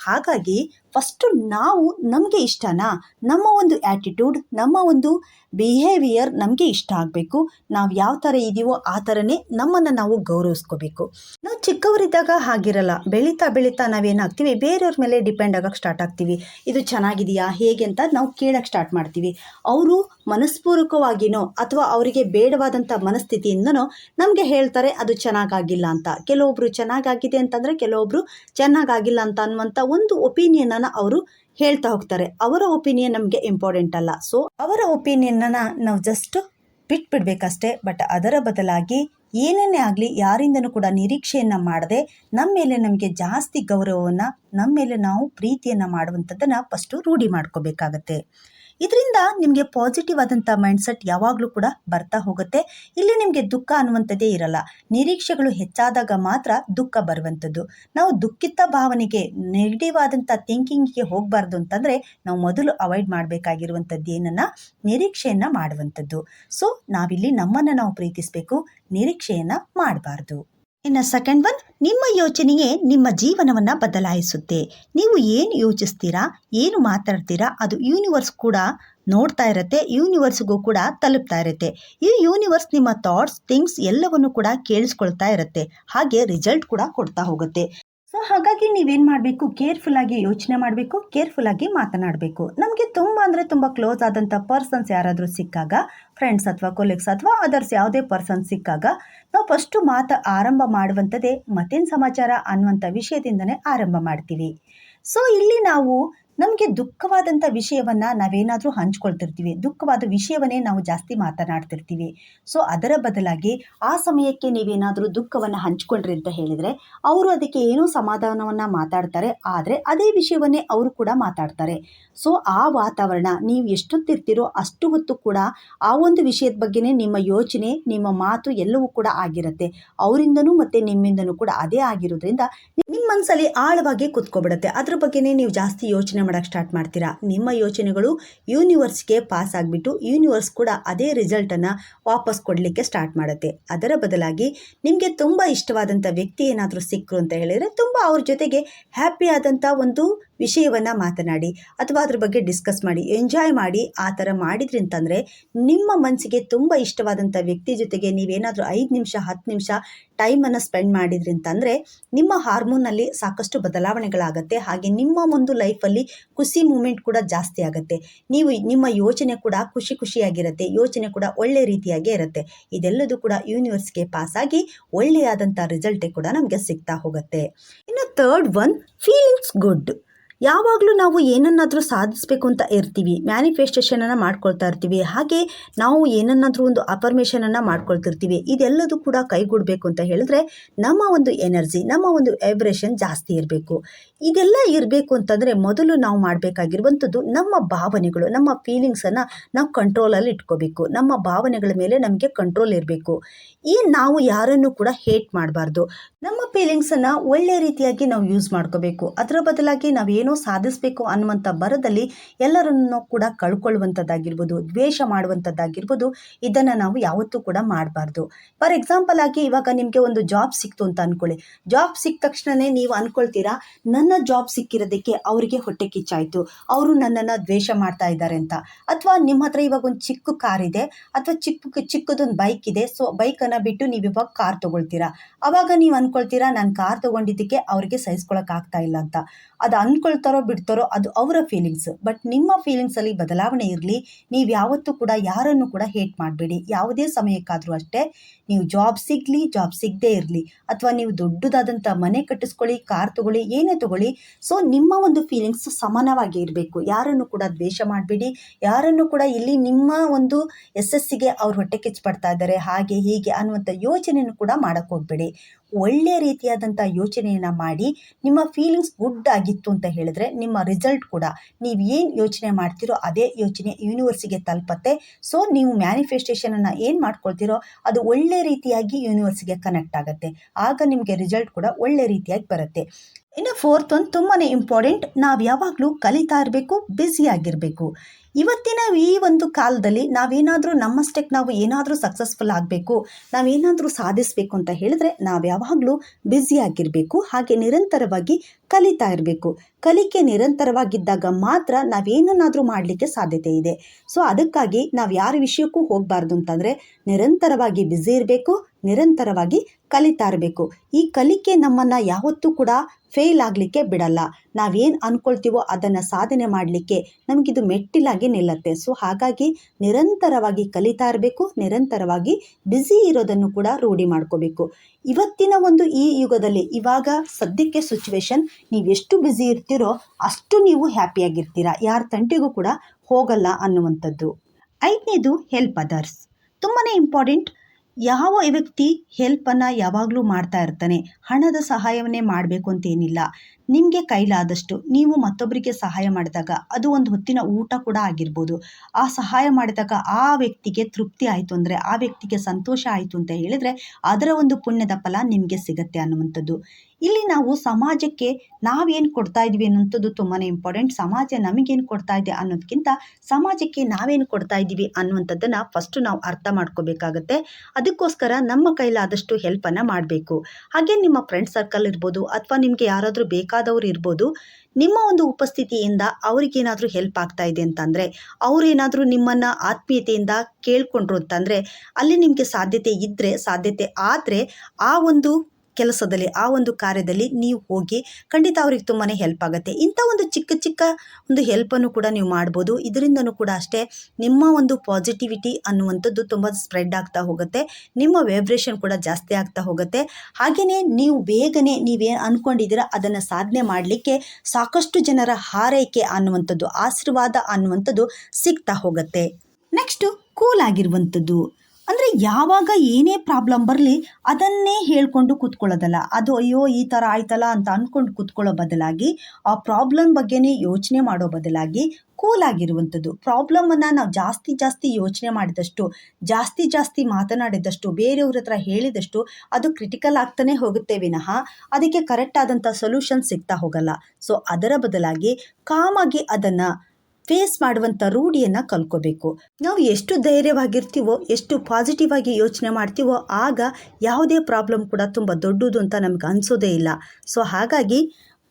ಹಾಗಾಗಿ ಫಸ್ಟು ನಾವು ನಮಗೆ ಇಷ್ಟನಾ? ನಮ್ಮ ಒಂದು ಆ್ಯಟಿಟ್ಯೂಡ್ ನಮ್ಮ ಒಂದು ಬಿಹೇವಿಯರ್ ನಮಗೆ ಇಷ್ಟ ಆಗಬೇಕು. ನಾವು ಯಾವ ಥರ ಇದೀವೋ ಆ ಥರನೇ ನಮ್ಮನ್ನು ನಾವು ಗೌರವಿಸ್ಕೋಬೇಕು. ನಾವು ಚಿಕ್ಕವರಿದ್ದಾಗ ಹಾಗಿರಲ್ಲ. ಬೆಳೀತಾ ಬೆಳೀತಾ ನಾವೇನಾಗ್ತೀವಿ? ಬೇರೆಯವ್ರ ಮೇಲೆ ಡಿಪೆಂಡ್ ಆಗೋಕ್ಕೆ ಸ್ಟಾರ್ಟ್ ಆಗ್ತೀವಿ. ಇದು ಚೆನ್ನಾಗಿದೆಯಾ? ಹೇಗೆ ಅಂತ ನಾವು ಕೇಳೋಕ್ಕೆ ಸ್ಟಾರ್ಟ್ ಮಾಡ್ತೀವಿ. ಅವರು ಮನಸ್ಪೂರ್ವಕವಾಗಿನೋ ಅಥವಾ ಅವರಿಗೆ ಬೇಡವಾದಂಥ ಮನಸ್ಥಿತಿಯಿಂದನೋ ನಮಗೆ ಹೇಳ್ತಾರೆ, ಅದು ಚೆನ್ನಾಗಾಗಿಲ್ಲ ಅಂತ. ಕೆಲವೊಬ್ಬರು ಚೆನ್ನಾಗಾಗಿದೆ ಅಂತಂದರೆ ಕೆಲವೊಬ್ಬರು ಚೆನ್ನಾಗಾಗಿಲ್ಲ ಅಂತ ಅನ್ನುವಂಥ ಒಂದು ಒಪಿನಿಯನನ್ನು ಅವರು ಹೇಳ್ತಾ ಹೋಗ್ತಾರೆ. ಅವರ ಒಪಿನಿಯನ್ ನಮಗೆ ಇಂಪಾರ್ಟೆಂಟ್ ಅಲ್ಲ. ಸೊ ಅವರ ಒಪಿನಿಯನ್ನ ನಾವು ಜಸ್ಟ್ ಬಿಟ್ಬಿಡ್ಬೇಕಷ್ಟೇ ಬಟ್ ಅದರ ಬದಲಾಗಿ ಏನೇನೇ ಆಗಲಿ ಯಾರಿಂದನೂ ಕೂಡ ನಿರೀಕ್ಷೆಯನ್ನು ಮಾಡದೆ ನಮ್ಮ ಮೇಲೆ ನಮಗೆ ಜಾಸ್ತಿ ಗೌರವವನ್ನು ನಮ್ಮ ಮೇಲೆ ನಾವು ಪ್ರೀತಿಯನ್ನು ಮಾಡುವಂಥದ್ದನ್ನು ಫಸ್ಟು ರೂಢಿ ಮಾಡ್ಕೋಬೇಕಾಗತ್ತೆ. ಇದರಿಂದ ನಿಮಗೆ ಪಾಸಿಟಿವ್ ಆದಂಥ ಮೈಂಡ್ಸೆಟ್ ಯಾವಾಗಲೂ ಕೂಡ ಬರ್ತಾ ಹೋಗುತ್ತೆ. ಇಲ್ಲಿ ನಿಮಗೆ ದುಃಖ ಅನ್ನುವಂಥದ್ದೇ ಇರಲ್ಲ. ನಿರೀಕ್ಷೆಗಳು ಹೆಚ್ಚಾದಾಗ ಮಾತ್ರ ದುಃಖ ಬರುವಂಥದ್ದು. ನಾವು ದುಃಖಿತ ಭಾವನೆಗೆ ನೆಗೆಟಿವ್ ಆದಂಥ ಥಿಂಕಿಂಗಿಗೆ ಹೋಗಬಾರ್ದು ಅಂತಂದರೆ ನಾವು ಮೊದಲು ಅವಾಯ್ಡ್ ಮಾಡಬೇಕಾಗಿರುವಂಥದ್ದು ಏನನ್ನು? ನಿರೀಕ್ಷೆಯನ್ನು ಮಾಡುವಂಥದ್ದು. ಸೊ ನಾವಿಲ್ಲಿ ನಮ್ಮನ್ನು ನಾವು ಪ್ರೀತಿಸಬೇಕು, ನಿರೀಕ್ಷೆಯನ್ನು ಮಾಡಬಾರ್ದು. ಇನ್ನು ಸೆಕೆಂಡ್ ಒನ್ ನಿಮ್ಮ ಯೋಚನೆಯೇ ನಿಮ್ಮ ಜೀವನವನ್ನು ಬದಲಾಯಿಸುತ್ತೆ. ನೀವು ಏನು ಯೋಚಿಸ್ತೀರಾ, ಏನು ಮಾತಾಡ್ತೀರಾ, ಅದು ಯೂನಿವರ್ಸ್ ಕೂಡ ನೋಡ್ತಾ ಇರುತ್ತೆ ಯೂನಿವರ್ಸ್ಗೂ ಕೂಡ ತಲುಪ್ತಾ ಇರುತ್ತೆ. ಈ ಯೂನಿವರ್ಸ್ ನಿಮ್ಮ ಥಾಟ್ಸ್ ಥಿಂಗ್ಸ್ ಎಲ್ಲವನ್ನು ಕೂಡ ಕೇಳಿಸ್ಕೊಳ್ತಾ ಇರುತ್ತೆ. ಹಾಗೆ ರಿಸಲ್ಟ್ ಕೂಡ ಕೊಡ್ತಾ ಹೋಗುತ್ತೆ. ಹಾಗಾಗಿ ನೀವೇನು ಮಾಡಬೇಕು? ಕೇರ್ಫುಲ್ಲಾಗಿ ಯೋಚನೆ ಮಾಡಬೇಕು ಕೇರ್ಫುಲ್ಲಾಗಿ ಮಾತನಾಡಬೇಕು. ನಮಗೆ ತುಂಬ ಅಂದರೆ ತುಂಬ ಕ್ಲೋಸ್ ಆದಂಥ ಪರ್ಸನ್ಸ್ ಯಾರಾದರೂ ಸಿಕ್ಕಾಗ ಫ್ರೆಂಡ್ಸ್ ಅಥವಾ ಕೊಲೀಗ್ಸ್ ಅಥವಾ ಅದರ್ಸ್ ಯಾವುದೇ ಪರ್ಸನ್ ಸಿಕ್ಕಾಗ, ನಾವು ಫಸ್ಟು ಮಾತು ಆರಂಭ ಮಾಡುವಂಥದ್ದೇ ಮತ್ತೇನು ಸಮಾಚಾರ ಅನ್ನುವಂಥ ವಿಷಯದಿಂದನೇ ಆರಂಭ ಮಾಡ್ತೀವಿ. ಸೊ ಇಲ್ಲಿ ನಾವು ನಮಗೆ ದುಃಖವಾದಂಥ ವಿಷಯವನ್ನು ನಾವೇನಾದರೂ ಹಂಚ್ಕೊಳ್ತಿರ್ತೀವಿ. ದುಃಖವಾದ ವಿಷಯವನ್ನೇ ನಾವು ಜಾಸ್ತಿ ಮಾತನಾಡ್ತಿರ್ತೀವಿ. ಸೊ ಅದರ ಬದಲಾಗಿ ಆ ಸಮಯಕ್ಕೆ ನೀವೇನಾದರೂ ದುಃಖವನ್ನು ಹಂಚ್ಕೊಂಡ್ರಿ ಅಂತ ಹೇಳಿದರೆ, ಅವರು ಅದಕ್ಕೆ ಏನೋ ಸಮಾಧಾನವನ್ನು ಮಾತಾಡ್ತಾರೆ, ಆದರೆ ಅದೇ ವಿಷಯವನ್ನೇ ಅವರು ಕೂಡ ಮಾತಾಡ್ತಾರೆ. ಸೊ ಆ ವಾತಾವರಣ ನೀವು ಎಷ್ಟೊತ್ತಿರ್ತೀರೋ ಅಷ್ಟು ಹೊತ್ತು ಕೂಡ ಆ ಒಂದು ವಿಷಯದ ಬಗ್ಗೆನೇ ನಿಮ್ಮ ಯೋಚನೆ, ನಿಮ್ಮ ಮಾತು ಎಲ್ಲವೂ ಕೂಡ ಆಗಿರುತ್ತೆ. ಅವರಿಂದನೂ ಮತ್ತು ನಿಮ್ಮಿಂದನೂ ಕೂಡ ಅದೇ ಆಗಿರೋದ್ರಿಂದ ನಿಮ್ಮ ಮನಸ್ಸಲ್ಲಿ ಆಳವಾಗಿ ಕುತ್ಕೊಬಿಡುತ್ತೆ. ಅದ್ರ ಬಗ್ಗೆನೇ ನೀವು ಜಾಸ್ತಿ ಯೋಚನೆ ಮಾಡೋಕ್ಕೆ ಸ್ಟಾರ್ಟ್ ಮಾಡ್ತೀರಾ? ನಿಮ್ಮ ಯೋಚನೆಗಳು ಯೂನಿವರ್ಸ್ಗೆ ಪಾಸ್ ಆಗಿಬಿಟ್ಟು ಯೂನಿವರ್ಸ್ ಕೂಡ ಅದೇ ರಿಸಲ್ಟನ್ನು ವಾಪಸ್ ಕೊಡಲಿಕ್ಕೆ ಸ್ಟಾರ್ಟ್ ಮಾಡುತ್ತೆ. ಅದರ ಬದಲಾಗಿ ನಿಮಗೆ ತುಂಬ ಇಷ್ಟವಾದಂಥ ವ್ಯಕ್ತಿ ಏನಾದರೂ ಸಿಕ್ಕರು ಅಂತ ಹೇಳಿದರೆ ತುಂಬ ಅವ್ರ ಜೊತೆಗೆ ಹ್ಯಾಪಿ ಆದಂಥ ಒಂದು ವಿಷಯವನ್ನು ಮಾತನಾಡಿ ಅಥವಾ ಅದ್ರ ಬಗ್ಗೆ ಡಿಸ್ಕಸ್ ಮಾಡಿ ಎಂಜಾಯ್ ಮಾಡಿ ಆ ಥರ ಮಾಡಿದ್ರಿ ಅಂತಂದರೆ ನಿಮ್ಮ ಮನಸ್ಸಿಗೆ ತುಂಬ ಇಷ್ಟವಾದಂಥ ವ್ಯಕ್ತಿ ಜೊತೆಗೆ ನೀವೇನಾದರೂ ಐದು ನಿಮಿಷ, ಹತ್ತು ನಿಮಿಷ ಟೈಮನ್ನು ಸ್ಪೆಂಡ್ ಮಾಡಿದ್ರಿ ಅಂತಂದರೆ ನಿಮ್ಮ ಹಾರ್ಮೋನಲ್ಲಿ ಸಾಕಷ್ಟು ಬದಲಾವಣೆಗಳಾಗುತ್ತೆ. ಹಾಗೆ ನಿಮ್ಮ ಒಂದು ಲೈಫಲ್ಲಿ ಖುಷಿ ಮೂಮೆಂಟ್ ಕೂಡ ಜಾಸ್ತಿ ಆಗುತ್ತೆ. ನೀವು ನಿಮ್ಮ ಯೋಚನೆ ಕೂಡ ಖುಷಿ ಖುಷಿಯಾಗಿರುತ್ತೆ, ಯೋಚನೆ ಕೂಡ ಒಳ್ಳೆ ರೀತಿಯಾಗೇ ಇರುತ್ತೆ. ಇದೆಲ್ಲದೂ ಕೂಡ ಯೂನಿವರ್ಸ್ಗೆ ಆಗಿ ಒಳ್ಳೆಯಾದಂಥ ರಿಸಲ್ಟೇ ಕೂಡ ನಮಗೆ ಸಿಗ್ತಾ ಹೋಗುತ್ತೆ. ಇನ್ನು ಥರ್ಡ್ ಒನ್ ಫೀಲಿಂಗ್ಸ್ ಗುಡ್ ಯಾವಾಗಲೂ ನಾವು ಏನನ್ನಾದರೂ ಸಾಧಿಸಬೇಕು ಅಂತ ಇರ್ತೀವಿ, ಮ್ಯಾನಿಫೆಸ್ಟೇಷನನ್ನು ಮಾಡ್ಕೊಳ್ತಾ ಇರ್ತೀವಿ, ಹಾಗೆ ನಾವು ಏನನ್ನಾದರೂ ಒಂದು ಅಫರ್ಮೇಷನನ್ನು ಮಾಡ್ಕೊಳ್ತಿರ್ತೀವಿ, ಇದೆಲ್ಲದೂ ಕೂಡ ಕೈಗೂಡಬೇಕು ಅಂತ ಹೇಳಿದ್ರೆ ನಮ್ಮ ಒಂದು ಎನರ್ಜಿ, ನಮ್ಮ ಒಂದು ವೈಬ್ರೇಷನ್ ಜಾಸ್ತಿ ಇರಬೇಕು. ಇದೆಲ್ಲ ಇರಬೇಕು ಅಂತಂದರೆ ಮೊದಲು ನಾವು ಮಾಡಬೇಕಾಗಿರುವಂಥದ್ದು ನಮ್ಮ ಭಾವನೆಗಳು, ನಮ್ಮ ಫೀಲಿಂಗ್ಸನ್ನು ನಾವು ಕಂಟ್ರೋಲಲ್ಲಿ ಇಟ್ಕೋಬೇಕು, ನಮ್ಮ ಭಾವನೆಗಳ ಮೇಲೆ ನಮಗೆ ಕಂಟ್ರೋಲ್ ಇರಬೇಕು. ಈ ನಾವು ಯಾರನ್ನು ಕೂಡ ಹೇಟ್ ಮಾಡಬಾರ್ದು. ನಮ್ಮ ಫೀಲಿಂಗ್ಸನ್ನು ಒಳ್ಳೆ ರೀತಿಯಾಗಿ ನಾವು ಯೂಸ್ ಮಾಡ್ಕೋಬೇಕು. ಅದರ ಬದಲಾಗಿ ನಾವೇನೋ ಸಾಧಿಸಬೇಕು ಅನ್ನುವಂಥ ಬರದಲ್ಲಿ ಎಲ್ಲರನ್ನು ಕೂಡ ಕಳ್ಕೊಳ್ಳುವಂಥದ್ದಾಗಿರ್ಬೋದು ದ್ವೇಷ ಮಾಡುವಂಥದ್ದಾಗಿರ್ಬೋದು ಇದನ್ನು ನಾವು ಯಾವತ್ತೂ ಕೂಡ ಮಾಡಬಾರ್ದು. ಫಾರ್ ಎಕ್ಸಾಂಪಲ್ ಆಗಿ ಇವಾಗ ನಿಮಗೆ ಒಂದು ಜಾಬ್ ಸಿಕ್ತು ಅಂತ ಅನ್ಕೊಳ್ಳಿ. ಜಾಬ್ ಸಿಕ್ಕ ತಕ್ಷಣನೇ ನೀವು ಅನ್ಕೊಳ್ತೀರಾ, ನನ್ನ ಜಾಬ್ ಸಿಕ್ಕಿರೋದಕ್ಕೆ ಅವರಿಗೆ ಹೊಟ್ಟೆ ಕಿಚ್ಚಾಯಿತು, ಅವರು ನನ್ನನ್ನು ದ್ವೇಷ ಮಾಡ್ತಾ ಇದ್ದಾರೆ ಅಂತ. ಅಥವಾ ನಿಮ್ಮ ಹತ್ರ ಇವಾಗ ಒಂದು ಚಿಕ್ಕ ಕಾರ್ ಇದೆ, ಅಥವಾ ಚಿಕ್ಕ ಚಿಕ್ಕದೊಂದು ಬೈಕ್ ಇದೆ ಸೊ ಬೈಕನ್ನು ಬಿಟ್ಟು ನೀವು ಇವಾಗ ಕಾರ್ ತಗೊಳ್ತೀರಾ. ಅವಾಗ ನೀವು ಅಂದ್ಕೊಳ್ತೀರಾ ನಾನು ಕಾರ್ ತಗೊಂಡಿದ್ದಕ್ಕೆ ಅವರಿಗೆ ಸಹಿಸ್ಕೊಳಕ್ ಆಗ್ತಾ ಇಲ್ಲ ಅಂತ. ಅದು ಅಂದ್ಕೊಳ್ತಾರೋ ಬಿಡ್ತಾರೋ ಅದು ಅವರ ಫೀಲಿಂಗ್ಸ್ ಬಟ್ ನಿಮ್ಮ ಫೀಲಿಂಗ್ಸಲ್ಲಿ ಬದಲಾವಣೆ ಇರಲಿ. ನೀವು ಯಾವತ್ತೂ ಕೂಡ ಯಾರನ್ನು ಕೂಡ ಹೇಟ್ ಮಾಡಬೇಡಿ. ಯಾವುದೇ ಸಮಯಕ್ಕಾದರೂ ಅಷ್ಟೇ ನೀವು ಜಾಬ್ ಸಿಗಲಿ ಜಾಬ್ ಸಿಗದೇ ಇರಲಿ. ಅಥವಾ ನೀವು ದೊಡ್ಡದಾದಂಥ ಮನೆ ಕಟ್ಟಿಸ್ಕೊಳ್ಳಿ, ಕಾರ್ ತಗೊಳ್ಳಿ, ಏನೇ ತಗೊಳ್ಳಿ. ಸೊ ನಿಮ್ಮ ಒಂದು ಫೀಲಿಂಗ್ಸ್ ಸಮಾನವಾಗಿ ಇರಬೇಕು. ಯಾರನ್ನು ಕೂಡ ದ್ವೇಷ ಮಾಡಬೇಡಿ. ಯಾರನ್ನು ಕೂಡ ಇಲ್ಲಿ ನಿಮ್ಮ ಒಂದು ಯಶಸ್ಸಿಗೆ ಅವ್ರು ಹೊಟ್ಟೆ ಕಿಚ್ಚು ಪಡ್ತಾ ಇದ್ದಾರೆ. ಹಾಗೆ ಹೀಗೆ ಅನ್ನುವಂಥ ಯೋಚನೆಯನ್ನು ಕೂಡ ಮಾಡೋಕ್ಕೆ ಹೋಗಬೇಡಿ. ಒಳ್ಳೆಯ ರೀತಿಯಾದಂಥ ಯೋಚನೆಯನ್ನು ಮಾಡಿ ನಿಮ್ಮ ಫೀಲಿಂಗ್ಸ್ ಗುಡ್ ಆಗಿತ್ತು ಅಂತ ಹೇಳಿದ್ರೆ ನಿಮ್ಮ ರಿಸಲ್ಟ್ ಕೂಡ ನೀವು ಏನು ಯೋಚನೆ ಮಾಡ್ತೀರೋ ಅದೇ ಯೋಚನೆ ಯೂನಿವರ್ಸಿಗೆ ತಲುಪತ್ತೆ. ಸೊ ನೀವು ಮ್ಯಾನಿಫೆಸ್ಟೇಷನನ್ನು ಏನು ಮಾಡ್ಕೊಳ್ತೀರೋ ಅದು ಒಳ್ಳೆ ರೀತಿಯಾಗಿ ಯೂನಿವರ್ಸಿಗೆ ಕನೆಕ್ಟ್ ಆಗುತ್ತೆ. ಆಗ ನಿಮಗೆ ರಿಸಲ್ಟ್ ಕೂಡ ಒಳ್ಳೆ ರೀತಿಯಾಗಿ ಬರುತ್ತೆ. ಇನ್ನು ಫೋರ್ತ್ ಒಂದು ತುಂಬಾ ಇಂಪಾರ್ಟೆಂಟ್ ನಾವು ಯಾವಾಗಲೂ ಕಲಿತಾ ಇರಬೇಕು ಬ್ಯುಸಿಯಾಗಿರಬೇಕು ಇವತ್ತಿನ ಈ ಒಂದು ಕಾಲದಲ್ಲಿ ನಾವೇನಾದರೂ ನಮ್ಮಷ್ಟಕ್ಕೆ ನಾವು ಏನಾದರೂ ಸಕ್ಸಸ್ಫುಲ್ ಆಗಬೇಕು, ನಾವೇನಾದರೂ ಸಾಧಿಸಬೇಕು ಅಂತ ಹೇಳಿದ್ರೆ ನಾವು ಯಾವಾಗಲೂ ಬ್ಯುಸಿಯಾಗಿರಬೇಕು ಹಾಗೆ ನಿರಂತರವಾಗಿ ಕಲಿತಾ ಇರಬೇಕು. ಕಲಿಕೆ ನಿರಂತರವಾಗಿದ್ದಾಗ ಮಾತ್ರ ನಾವೇನನ್ನಾದರೂ ಮಾಡಲಿಕ್ಕೆ ಸಾಧ್ಯತೆ ಇದೆ. ಸೊ ಅದಕ್ಕಾಗಿ ನಾವು ಯಾರ ವಿಷಯಕ್ಕೂ ಹೋಗಬಾರ್ದು ಅಂತಂದರೆ ನಿರಂತರವಾಗಿ ಬ್ಯುಸಿ ಇರಬೇಕು, ನಿರಂತರವಾಗಿ ಕಲಿತಾ ಇರಬೇಕು ಈ ಕಲಿಕೆ ನಮ್ಮನ್ನು ಯಾವತ್ತೂ ಕೂಡ ಫೇಲ್ ಆಗಲಿಕ್ಕೆ ಬಿಡಲ್ಲ. ನಾವೇನು ಅಂದ್ಕೊಳ್ತೀವೋ ಅದನ್ನು ಸಾಧನೆ ಮಾಡಲಿಕ್ಕೆ ನಮಗಿದು ಮೆಟ್ಟಿಲಾಗಿ ನಿಲ್ಲತ್ತೆ. ಸೊ ಹಾಗಾಗಿ ನಿರಂತರವಾಗಿ ಕಲಿತಾ ಇರಬೇಕು ನಿರಂತರವಾಗಿ ಬ್ಯುಸಿ ಇರೋದನ್ನು ಕೂಡ ರೂಢಿ ಮಾಡ್ಕೋಬೇಕು. ಇವತ್ತಿನ ಒಂದು ಈ ಯುಗದಲ್ಲಿ ಇವಾಗ ಸದ್ಯಕ್ಕೆ ಸಿಚುವೇಶನ್ ನೀವು ಎಷ್ಟು ಬ್ಯುಸಿ ಇರ್ತೀರೋ ಅಷ್ಟು ನೀವು ಹ್ಯಾಪಿಯಾಗಿರ್ತೀರ ಯಾರ ತಂಟೆಗೂ ಕೂಡ ಹೋಗಲ್ಲ ಅನ್ನುವಂಥದ್ದು. ಐದನೇದು ಹೆಲ್ಪ್ ಅದರ್ಸ್ ತುಂಬಾ ಇಂಪಾರ್ಟೆಂಟ್ ಯಾವ ವ್ಯಕ್ತಿ ಹೆಲ್ಪನ್ನು ಯಾವಾಗಲೂ ಮಾಡ್ತಾ ಇರ್ತಾನೆ ಹಣದ ಸಹಾಯವನ್ನೇ ಮಾಡಬೇಕು ಅಂತೇನಿಲ್ಲ ನಿಮಗೆ ಕೈಲಾದಷ್ಟು ನೀವು ಮತ್ತೊಬ್ಬರಿಗೆ ಸಹಾಯ ಮಾಡಿದಾಗ ಅದು ಒಂದು ಹೊತ್ತಿನ ಊಟ ಕೂಡ ಆಗಿರ್ಬೋದು. ಆ ಸಹಾಯ ಮಾಡಿದಾಗ ಆ ವ್ಯಕ್ತಿಗೆ ತೃಪ್ತಿ ಆಯಿತು ಅಂದರೆ, ಆ ವ್ಯಕ್ತಿಗೆ ಸಂತೋಷ ಆಯಿತು ಅಂತ ಹೇಳಿದರೆ ಅದರ ಒಂದು ಪುಣ್ಯದ ಫಲ ನಿಮಗೆ ಸಿಗತ್ತೆ ಅನ್ನುವಂಥದ್ದು. ಇಲ್ಲಿ ನಾವು ಸಮಾಜಕ್ಕೆ ನಾವೇನು ಕೊಡ್ತಾ ಇದ್ವಿ ಅನ್ನೋಂಥದ್ದು ತುಂಬಾ ಇಂಪಾರ್ಟೆಂಟ್ ಸಮಾಜ ನಮಗೇನು ಕೊಡ್ತಾ ಇದೆ ಅನ್ನೋದಕ್ಕಿಂತ ಸಮಾಜಕ್ಕೆ ನಾವೇನು ಕೊಡ್ತಾ ಇದ್ದೀವಿ ಅನ್ನುವಂಥದ್ದನ್ನು ಫಸ್ಟು ನಾವು ಅರ್ಥ ಮಾಡ್ಕೋಬೇಕಾಗತ್ತೆ. ಅದಕ್ಕೋಸ್ಕರ ನಮ್ಮ ಕೈಲಾದಷ್ಟು ಹೆಲ್ಪನ್ನು ಮಾಡಬೇಕು. ಹಾಗೆ ನಿಮ್ಮ ಫ್ರೆಂಡ್ ಸರ್ಕಲ್ ಇರ್ಬೋದು ಅಥವಾ ನಿಮಗೆ ಯಾರಾದರೂ ಬೇಕಾದವರು ಇರ್ಬೋದು. ನಿಮ್ಮ ಒಂದು ಉಪಸ್ಥಿತಿಯಿಂದ ಅವ್ರಿಗೇನಾದರೂ ಹೆಲ್ಪ್ ಆಗ್ತಾ ಇದೆ ಅಂತಂದರೆ, ಅವರೇನಾದರೂ ನಿಮ್ಮನ್ನು ಆತ್ಮೀಯತೆಯಿಂದ ಕೇಳ್ಕೊಂಡ್ರು ಅಂತಂದರೆ, ಅಲ್ಲಿ ನಿಮಗೆ ಸಾಧ್ಯತೆ ಇದ್ದರೆ ಸಾಧ್ಯತೆ ಆದರೆ ಆ ಒಂದು ಕೆಲಸದಲ್ಲಿ, ಆ ಒಂದು ಕಾರ್ಯದಲ್ಲಿ ನೀವು ಹೋಗಿ ಖಂಡಿತ ಅವ್ರಿಗೆ ತುಂಬಾ ಹೆಲ್ಪ್ ಆಗುತ್ತೆ. ಇಂಥ ಒಂದು ಚಿಕ್ಕ ಚಿಕ್ಕ ಒಂದು ಹೆಲ್ಪನ್ನು ಕೂಡ ನೀವು ಮಾಡ್ಬೋದು. ಇದರಿಂದನೂ ಕೂಡ ಅಷ್ಟೇ ನಿಮ್ಮ ಒಂದು ಪಾಸಿಟಿವಿಟಿ ಅನ್ನುವಂಥದ್ದು ತುಂಬ ಸ್ಪ್ರೆಡ್ ಆಗ್ತಾ ಹೋಗುತ್ತೆ. ನಿಮ್ಮ ವೈಬ್ರೇಷನ್ ಕೂಡ ಜಾಸ್ತಿ ಆಗ್ತಾ ಹೋಗುತ್ತೆ. ಹಾಗೆಯೇ ನೀವು ಬೇಗನೆ ನೀವೇನು ಅಂದ್ಕೊಂಡಿದ್ದೀರ ಅದನ್ನು ಸಾಧನೆ ಮಾಡಲಿಕ್ಕೆ ಸಾಕಷ್ಟು ಜನರ ಹಾರೈಕೆ ಅನ್ನುವಂಥದ್ದು, ಆಶೀರ್ವಾದ ಅನ್ನುವಂಥದ್ದು ಸಿಗ್ತಾ ಹೋಗುತ್ತೆ. ನೆಕ್ಸ್ಟು ಕೂಲ್ ಆಗಿರುವಂಥದ್ದು. ಅಂದರೆ ಯಾವಾಗ ಏನೇ ಪ್ರಾಬ್ಲಮ್ ಬರಲಿ ಅದನ್ನೇ ಹೇಳ್ಕೊಂಡು ಕೂತ್ಕೊಳ್ಳೋದಲ್ಲ. ಅದು ಅಯ್ಯೋ, ಈ ಥರ ಆಯ್ತಲ್ಲ ಅಂತ ಅಂದ್ಕೊಂಡು ಕೂತ್ಕೊಳ್ಳೋ ಬದಲಾಗಿ, ಆ ಪ್ರಾಬ್ಲಮ್ ಬಗ್ಗೆನೇ ಯೋಚನೆ ಮಾಡೋ ಬದಲಾಗಿ ಕೂಲ್ ಆಗಿರುವಂಥದ್ದು. ಪ್ರಾಬ್ಲಮನ್ನು ನಾವು ಜಾಸ್ತಿ ಜಾಸ್ತಿ ಯೋಚನೆ ಮಾಡಿದಷ್ಟು, ಜಾಸ್ತಿ ಜಾಸ್ತಿ ಮಾತನಾಡಿದಷ್ಟು, ಬೇರೆಯವ್ರ ಹತ್ರ ಹೇಳಿದಷ್ಟು ಅದು ಕ್ರಿಟಿಕಲ್ ಆಗ್ತಾನೆ ಹೋಗುತ್ತೆ ವಿನಃ ಅದಕ್ಕೆ ಕರೆಕ್ಟ್ ಆದಂಥ ಸೊಲ್ಯೂಷನ್ ಸಿಗ್ತಾ ಹೋಗಲ್ಲ. ಸೊ ಅದರ ಬದಲಾಗಿ ಕಾಮಾಗಿ ಅದನ್ನು ಫೇಸ್ ಮಾಡುವಂಥ ರೂಢಿಯನ್ನು ಕಲ್ಕೋಬೇಕು ನಾವು ಎಷ್ಟು ಧೈರ್ಯವಾಗಿರ್ತೀವೋ, ಎಷ್ಟು ಪಾಸಿಟಿವ್ ಆಗಿ ಯೋಚನೆ ಮಾಡ್ತೀವೋ, ಆಗ ಯಾವುದೇ ಪ್ರಾಬ್ಲಮ್ ಕೂಡ ತುಂಬ ದೊಡ್ಡದು ಅಂತ ನಮ್ಗೆ ಅನಿಸೋದೇ ಇಲ್ಲ. ಸೊ ಹಾಗಾಗಿ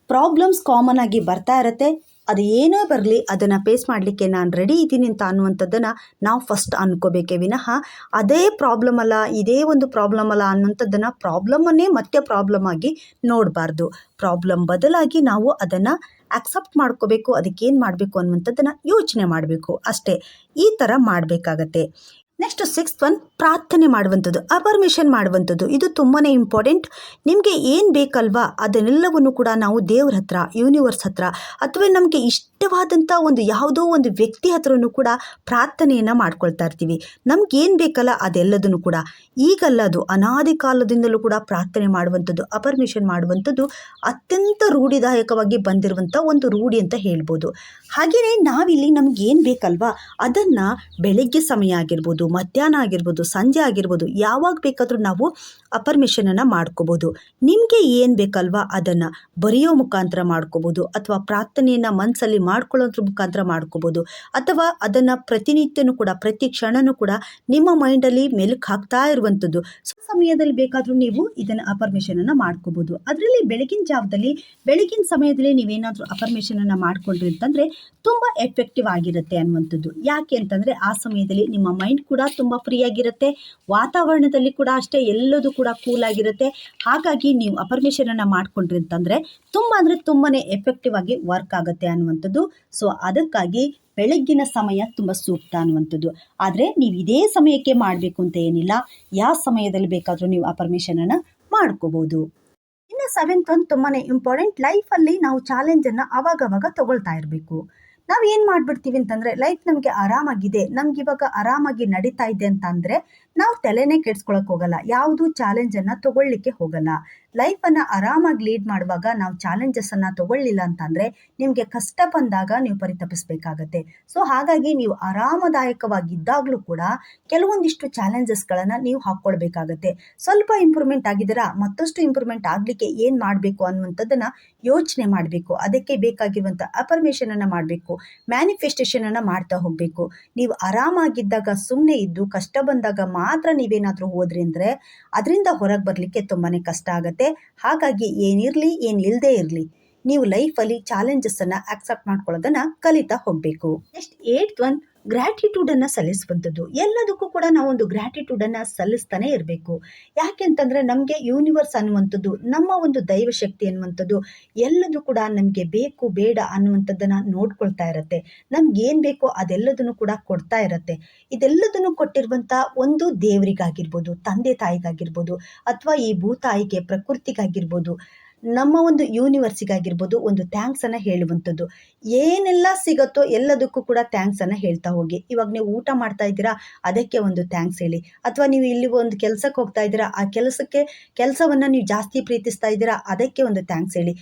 ಪ್ರಾಬ್ಲಮ್ಸ್ ಕಾಮನ್ ಆಗಿ ಬರ್ತಾ ಇರತ್ತೆ. ಅದು ಏನೇ ಬರಲಿ ಅದನ್ನು ಫೇಸ್ ಮಾಡಲಿಕ್ಕೆ ನಾನು ರೆಡಿ ಇದ್ದೀನಿ ಅಂತ ಅನ್ನುವಂಥದ್ದನ್ನು ನಾವು ಫಸ್ಟ್ ಅಂದ್ಕೋಬೇಕೆ ವಿನಃ ಅದೇ ಪ್ರಾಬ್ಲಮ್ ಅಲ್ಲ, ಇದೇ ಒಂದು ಪ್ರಾಬ್ಲಮ್ ಅಲ್ಲ ಅನ್ನುವಂಥದ್ದನ್ನು ಪ್ರಾಬ್ಲಮನ್ನೇ ಮತ್ತೆ ಪ್ರಾಬ್ಲಮ್ ಆಗಿ ನೋಡಬಾರ್ದು. ಪ್ರಾಬ್ಲಮ್ ಬದಲಾಗಿ ನಾವು ಅದನ್ನು ಆಕ್ಸೆಪ್ಟ್ ಮಾಡ್ಕೋಬೇಕು ಅದಕ್ಕೇನು ಮಾಡಬೇಕು ಅನ್ನುವಂಥದ್ದನ್ನು ಯೋಚನೆ ಮಾಡಬೇಕು. ಅಷ್ಟೇ, ಈ ಥರ ಮಾಡಬೇಕಾಗತ್ತೆ. ನೆಕ್ಸ್ಟ್ ಸಿಕ್ಸ್ತ್ ಒನ್ ಪ್ರಾರ್ಥನೆ ಮಾಡುವಂಥದ್ದು ಅಪರ್ಮಿಷನ್ ಮಾಡುವಂಥದ್ದು. ಇದು ತುಂಬಾ ಇಂಪಾರ್ಟೆಂಟ್ ನಿಮಗೆ ಏನು ಬೇಕಲ್ವಾ, ಅದನ್ನೆಲ್ಲವನ್ನು ಕೂಡ ನಾವು ದೇವ್ರ ಹತ್ರ ಯೂನಿವರ್ಸ್ ಹತ್ರ, ಅಥವಾ ನಮಗೆ ಇಷ್ಟವಾದಂಥ ಒಂದು ಯಾವುದೋ ಒಂದು ವ್ಯಕ್ತಿ ಹತ್ರನೂ ಕೂಡ ಪ್ರಾರ್ಥನೆಯನ್ನು ಮಾಡ್ಕೊಳ್ತಾ ಇರ್ತೀವಿ. ನಮ್ಗೆ ಏನು ಬೇಕಲ್ಲ ಅದೆಲ್ಲದನ್ನು ಕೂಡ. ಈಗಲ್ಲ ಅದು ಅನಾದಿ ಕಾಲದಿಂದಲೂ ಕೂಡ ಪ್ರಾರ್ಥನೆ ಮಾಡುವಂಥದ್ದು, ಅಪರ್ಮಿಷನ್ ಮಾಡುವಂಥದ್ದು ಅತ್ಯಂತ ರೂಢಿದಾಯಕವಾಗಿ ಬಂದಿರುವಂಥ ಒಂದು ರೂಢಿ ಅಂತ ಹೇಳ್ಬೋದು. ಹಾಗೆಯೇ ನಾವಿಲ್ಲಿ ನಮ್ಗೆ ಏನು ಬೇಕಲ್ವಾ? ಅದನ್ನು ಬೆಳಗ್ಗೆ ಸಮಯ ಆಗಿರ್ಬೋದು, ಮಧ್ಯಾಹ್ನ ಆಗಿರ್ಬೋದು, ಸಂಜೆ ಆಗಿರ್ಬೋದು, ಯಾವಾಗ ಬೇಕಾದರೂ ನಾವು ಅಪರ್ಮಿಷನನ್ನು ಮಾಡ್ಕೋಬೋದು. ನಿಮಗೆ ಏನು ಬೇಕಲ್ವಾ ಅದನ್ನು ಬರೆಯೋ ಮುಖಾಂತರ ಮಾಡ್ಕೋಬೋದು, ಅಥವಾ ಪ್ರಾರ್ಥನೆಯನ್ನು ಮನಸ್ಸಲ್ಲಿ ಮಾಡ್ಕೊಳ್ಳೋದ್ರ ಮುಖಾಂತರ ಮಾಡ್ಕೋಬೋದು. ಅಥವಾ ಅದನ್ನು ಪ್ರತಿನಿತ್ಯನೂ ಕೂಡ, ಪ್ರತಿ ಕ್ಷಣನೂ ಕೂಡ ನಿಮ್ಮ ಮೈಂಡಲ್ಲಿ ಮೆಲುಕು ಹಾಕ್ತಾ ಇರುವಂಥದ್ದು. ಸಮಯದಲ್ಲಿ ಬೇಕಾದರೂ ನೀವು ಇದನ್ನು ಅಪರ್ಮಿಷನನ್ನು ಮಾಡ್ಕೋಬೋದು. ಅದರಲ್ಲಿ ಬೆಳಗಿನ ಜಾವದಲ್ಲಿ, ಬೆಳಗಿನ ಸಮಯದಲ್ಲಿ ನೀವೇನಾದರೂ ಅಪರ್ಮಿಷನನ್ನು ಮಾಡ್ಕೊಂಡ್ರಿ ಅಂತಂದರೆ ತುಂಬ ಎಫೆಕ್ಟಿವ್ ಆಗಿರುತ್ತೆ ಅನ್ನುವಂಥದ್ದು. ಯಾಕೆ ಅಂತಂದರೆ ಆ ಸಮಯದಲ್ಲಿ ನಿಮ್ಮ ಮೈಂಡ್ ಕೂಡ ತುಂಬ ಫ್ರೀ ಆಗಿರುತ್ತೆ. ವಾತಾವರಣದಲ್ಲಿ ಕೂಡ ಅಷ್ಟೇ, ಎಲ್ಲದೂ ಕೂಡ ಕೂಲ್ ಆಗಿರುತ್ತೆ. ಹಾಗಾಗಿ ನೀವು ಅಪರ್ಮಿಷನನ್ನು ಮಾಡ್ಕೊಂಡ್ರಿ ಅಂತಂದರೆ ತುಂಬ ಅಂದರೆ ತುಂಬಾ ಎಫೆಕ್ಟಿವ್ ಆಗಿ ವರ್ಕ್ ಆಗುತ್ತೆ ಅನ್ನುವಂಥದ್ದು ಸೊ ಅದಕ್ಕಾಗಿ ಬೆಳಗ್ಗಿನ ಸಮಯ ತುಂಬ ಸೂಕ್ತ ಅನ್ನುವಂಥದ್ದು. ಆದರೆ ನೀವು ಇದೇ ಸಮಯಕ್ಕೆ ಮಾಡಬೇಕು ಅಂತ ಏನಿಲ್ಲ. ಯಾವ ಸಮಯದಲ್ಲಿ ಬೇಕಾದರೂ ನೀವು ಆ ಪರ್ಮಿಷನನ್ನು ಮಾಡ್ಕೋಬೋದು. ಇನ್ನು ಸೆವೆಂತ್ ಒಂದು ತುಂಬಾ ಇಂಪಾರ್ಟೆಂಟ್ ಲೈಫಲ್ಲಿ ನಾವು ಚಾಲೆಂಜನ್ನು ಅವಾಗ ತಗೊಳ್ತಾ ಇರಬೇಕು. ನಾವು ಏನು ಮಾಡಿಬಿಡ್ತೀವಿ ಅಂತಂದರೆ ಲೈಫ್ ನಮಗೆ ಆರಾಮಾಗಿದೆ. ನಮ್ಗೆ ಇವಾಗ ಆರಾಮಾಗಿ ನಡೀತಾ ಇದೆ ಅಂತ ಅಂದರೆ ನಾವು ತಲೆನೇ ಕೆಡ್ಸ್ಕೊಳಕ್ಕೆ ಹೋಗಲ್ಲ. ಯಾವುದು ಚಾಲೆಂಜನ್ನು ತಗೊಳ್ಳಿಕ್ಕೆ ಹೋಗಲ್ಲ. ಲೈಫನ್ನು ಆರಾಮಾಗಿ ಲೀಡ್ ಮಾಡುವಾಗ ನಾವು ಚಾಲೆಂಜಸನ್ನು ತಗೊಳ್ಳಿಲ್ಲ ಅಂತಂದರೆ ನಿಮಗೆ ಕಷ್ಟ ಬಂದಾಗ ನೀವು ಪರಿತಪಿಸ್ಬೇಕಾಗತ್ತೆ. ಸೊ ಹಾಗಾಗಿ ನೀವು ಆರಾಮದಾಯಕವಾಗಿದ್ದಾಗಲೂ ಕೂಡ ಕೆಲವೊಂದಿಷ್ಟು ಚಾಲೆಂಜಸ್ಗಳನ್ನು ನೀವು ಹಾಕ್ಕೊಳ್ಬೇಕಾಗತ್ತೆ. ಸ್ವಲ್ಪ ಇಂಪ್ರೂವ್ಮೆಂಟ್ ಆಗಿದ್ದೀರಾ, ಮತ್ತಷ್ಟು ಇಂಪ್ರೂವ್ಮೆಂಟ್ ಆಗಲಿಕ್ಕೆ ಏನು ಮಾಡಬೇಕು ಅನ್ನುವಂಥದ್ದನ್ನು ಯೋಚನೆ ಮಾಡಬೇಕು. ಅದಕ್ಕೆ ಬೇಕಾಗಿರುವಂಥ ಅಪರ್ಮೇಷನನ್ನು ಮಾಡಬೇಕು ಮ್ಯಾನಿಫೆಸ್ಟೇಷನನ್ನು ಮಾಡ್ತಾ ಹೋಗಬೇಕು. ನೀವು ಆರಾಮಾಗಿದ್ದಾಗ ಸುಮ್ಮನೆ ಇದ್ದು, ಕಷ್ಟ ಬಂದಾಗ ಮಾತ್ರ ನೀವೇನಾದರೂ ಹೋದ್ರಿ ಅಂದರೆ, ಅದರಿಂದ ಹೊರಗೆ ಬರಲಿಕ್ಕೆ ತುಂಬಾ ಕಷ್ಟ ಆಗುತ್ತೆ. ಹಾಗಾಗಿ ಏನಿರಲಿ ಏನು ಇಲ್ಲದೇ ಇರಲಿ, ನೀವು ಲೈಫಲ್ಲಿ ಚಾಲೆಂಜಸ್ಸನ್ನು ಆಕ್ಸೆಪ್ಟ್ ಮಾಡ್ಕೊಳ್ಳೋದನ್ನು ಕಲಿತಾ ಹೋಗಬೇಕು. ನೆಕ್ಸ್ಟ್ ಏಯ್ಟ್ ಒನ್ ಗ್ರ್ಯಾಟಿಟ್ಯೂಡನ್ನು ಸಲ್ಲಿಸುವಂಥದ್ದು. ಎಲ್ಲದಕ್ಕೂ ಕೂಡ ನಾವೊಂದು ಗ್ರ್ಯಾಟಿಟ್ಯೂಡನ್ನು ಸಲ್ಲಿಸ್ತಾನೆ ಇರಬೇಕು. ಯಾಕೆಂತಂದರೆ ನಮಗೆ ಯೂನಿವರ್ಸ್ ಅನ್ನುವಂಥದ್ದು, ನಮ್ಮ ಒಂದು ದೈವಶಕ್ತಿ ಅನ್ನುವಂಥದ್ದು ಎಲ್ಲದೂ ಕೂಡ ನಮಗೆ ಬೇಕು, ಬೇಡ ಅನ್ನುವಂಥದ್ದನ್ನು ನೋಡ್ಕೊಳ್ತಾ ಇರುತ್ತೆ. ನಮ್ಗೆ ಏನು ಬೇಕೋ ಅದೆಲ್ಲದನ್ನು ಕೂಡ ಕೊಡ್ತಾ ಇರುತ್ತೆ. ಇದೆಲ್ಲದನ್ನು ಕೊಟ್ಟಿರುವಂಥ ಒಂದು ದೇವರಿಗಾಗಿರ್ಬೋದು, ತಂದೆ ತಾಯಿಗಾಗಿರ್ಬೋದು, ಅಥವಾ ಈ ಭೂತಾಯಿಗೆ ಪ್ರಕೃತಿಗಾಗಿರ್ಬೋದು ನಮ್ಮ ಒಂದು ಯೂನಿವರ್ಸಿಗಾಗಿರ್ಬೋದು ಒಂದು ಥ್ಯಾಂಕ್ಸನ್ನು ಹೇಳುವಂಥದ್ದು. ಏನೆಲ್ಲ ಸಿಗುತ್ತೋ ಎಲ್ಲದಕ್ಕೂ ಕೂಡ ಥ್ಯಾಂಕ್ಸನ್ನು ಹೇಳ್ತಾ ಹೋಗಿ. ಇವಾಗ ನೀವು ಊಟ ಮಾಡ್ತಾ ಇದ್ದೀರಾ, ಅದಕ್ಕೆ ಒಂದು ಥ್ಯಾಂಕ್ಸ್ ಹೇಳಿ. ಅಥವಾ ನೀವು ಇಲ್ಲಿ ಒಂದು ಕೆಲಸಕ್ಕೆ ಹೋಗ್ತಾ ಇದ್ದೀರಾ, ಆ ಕೆಲಸಕ್ಕೆ, ಕೆಲಸವನ್ನು ನೀವು ಜಾಸ್ತಿ ಪ್ರೀತಿಸ್ತಾ ಇದ್ದೀರಾ, ಅದಕ್ಕೆ ಒಂದು ಥ್ಯಾಂಕ್ಸ್ ಹೇಳಿ.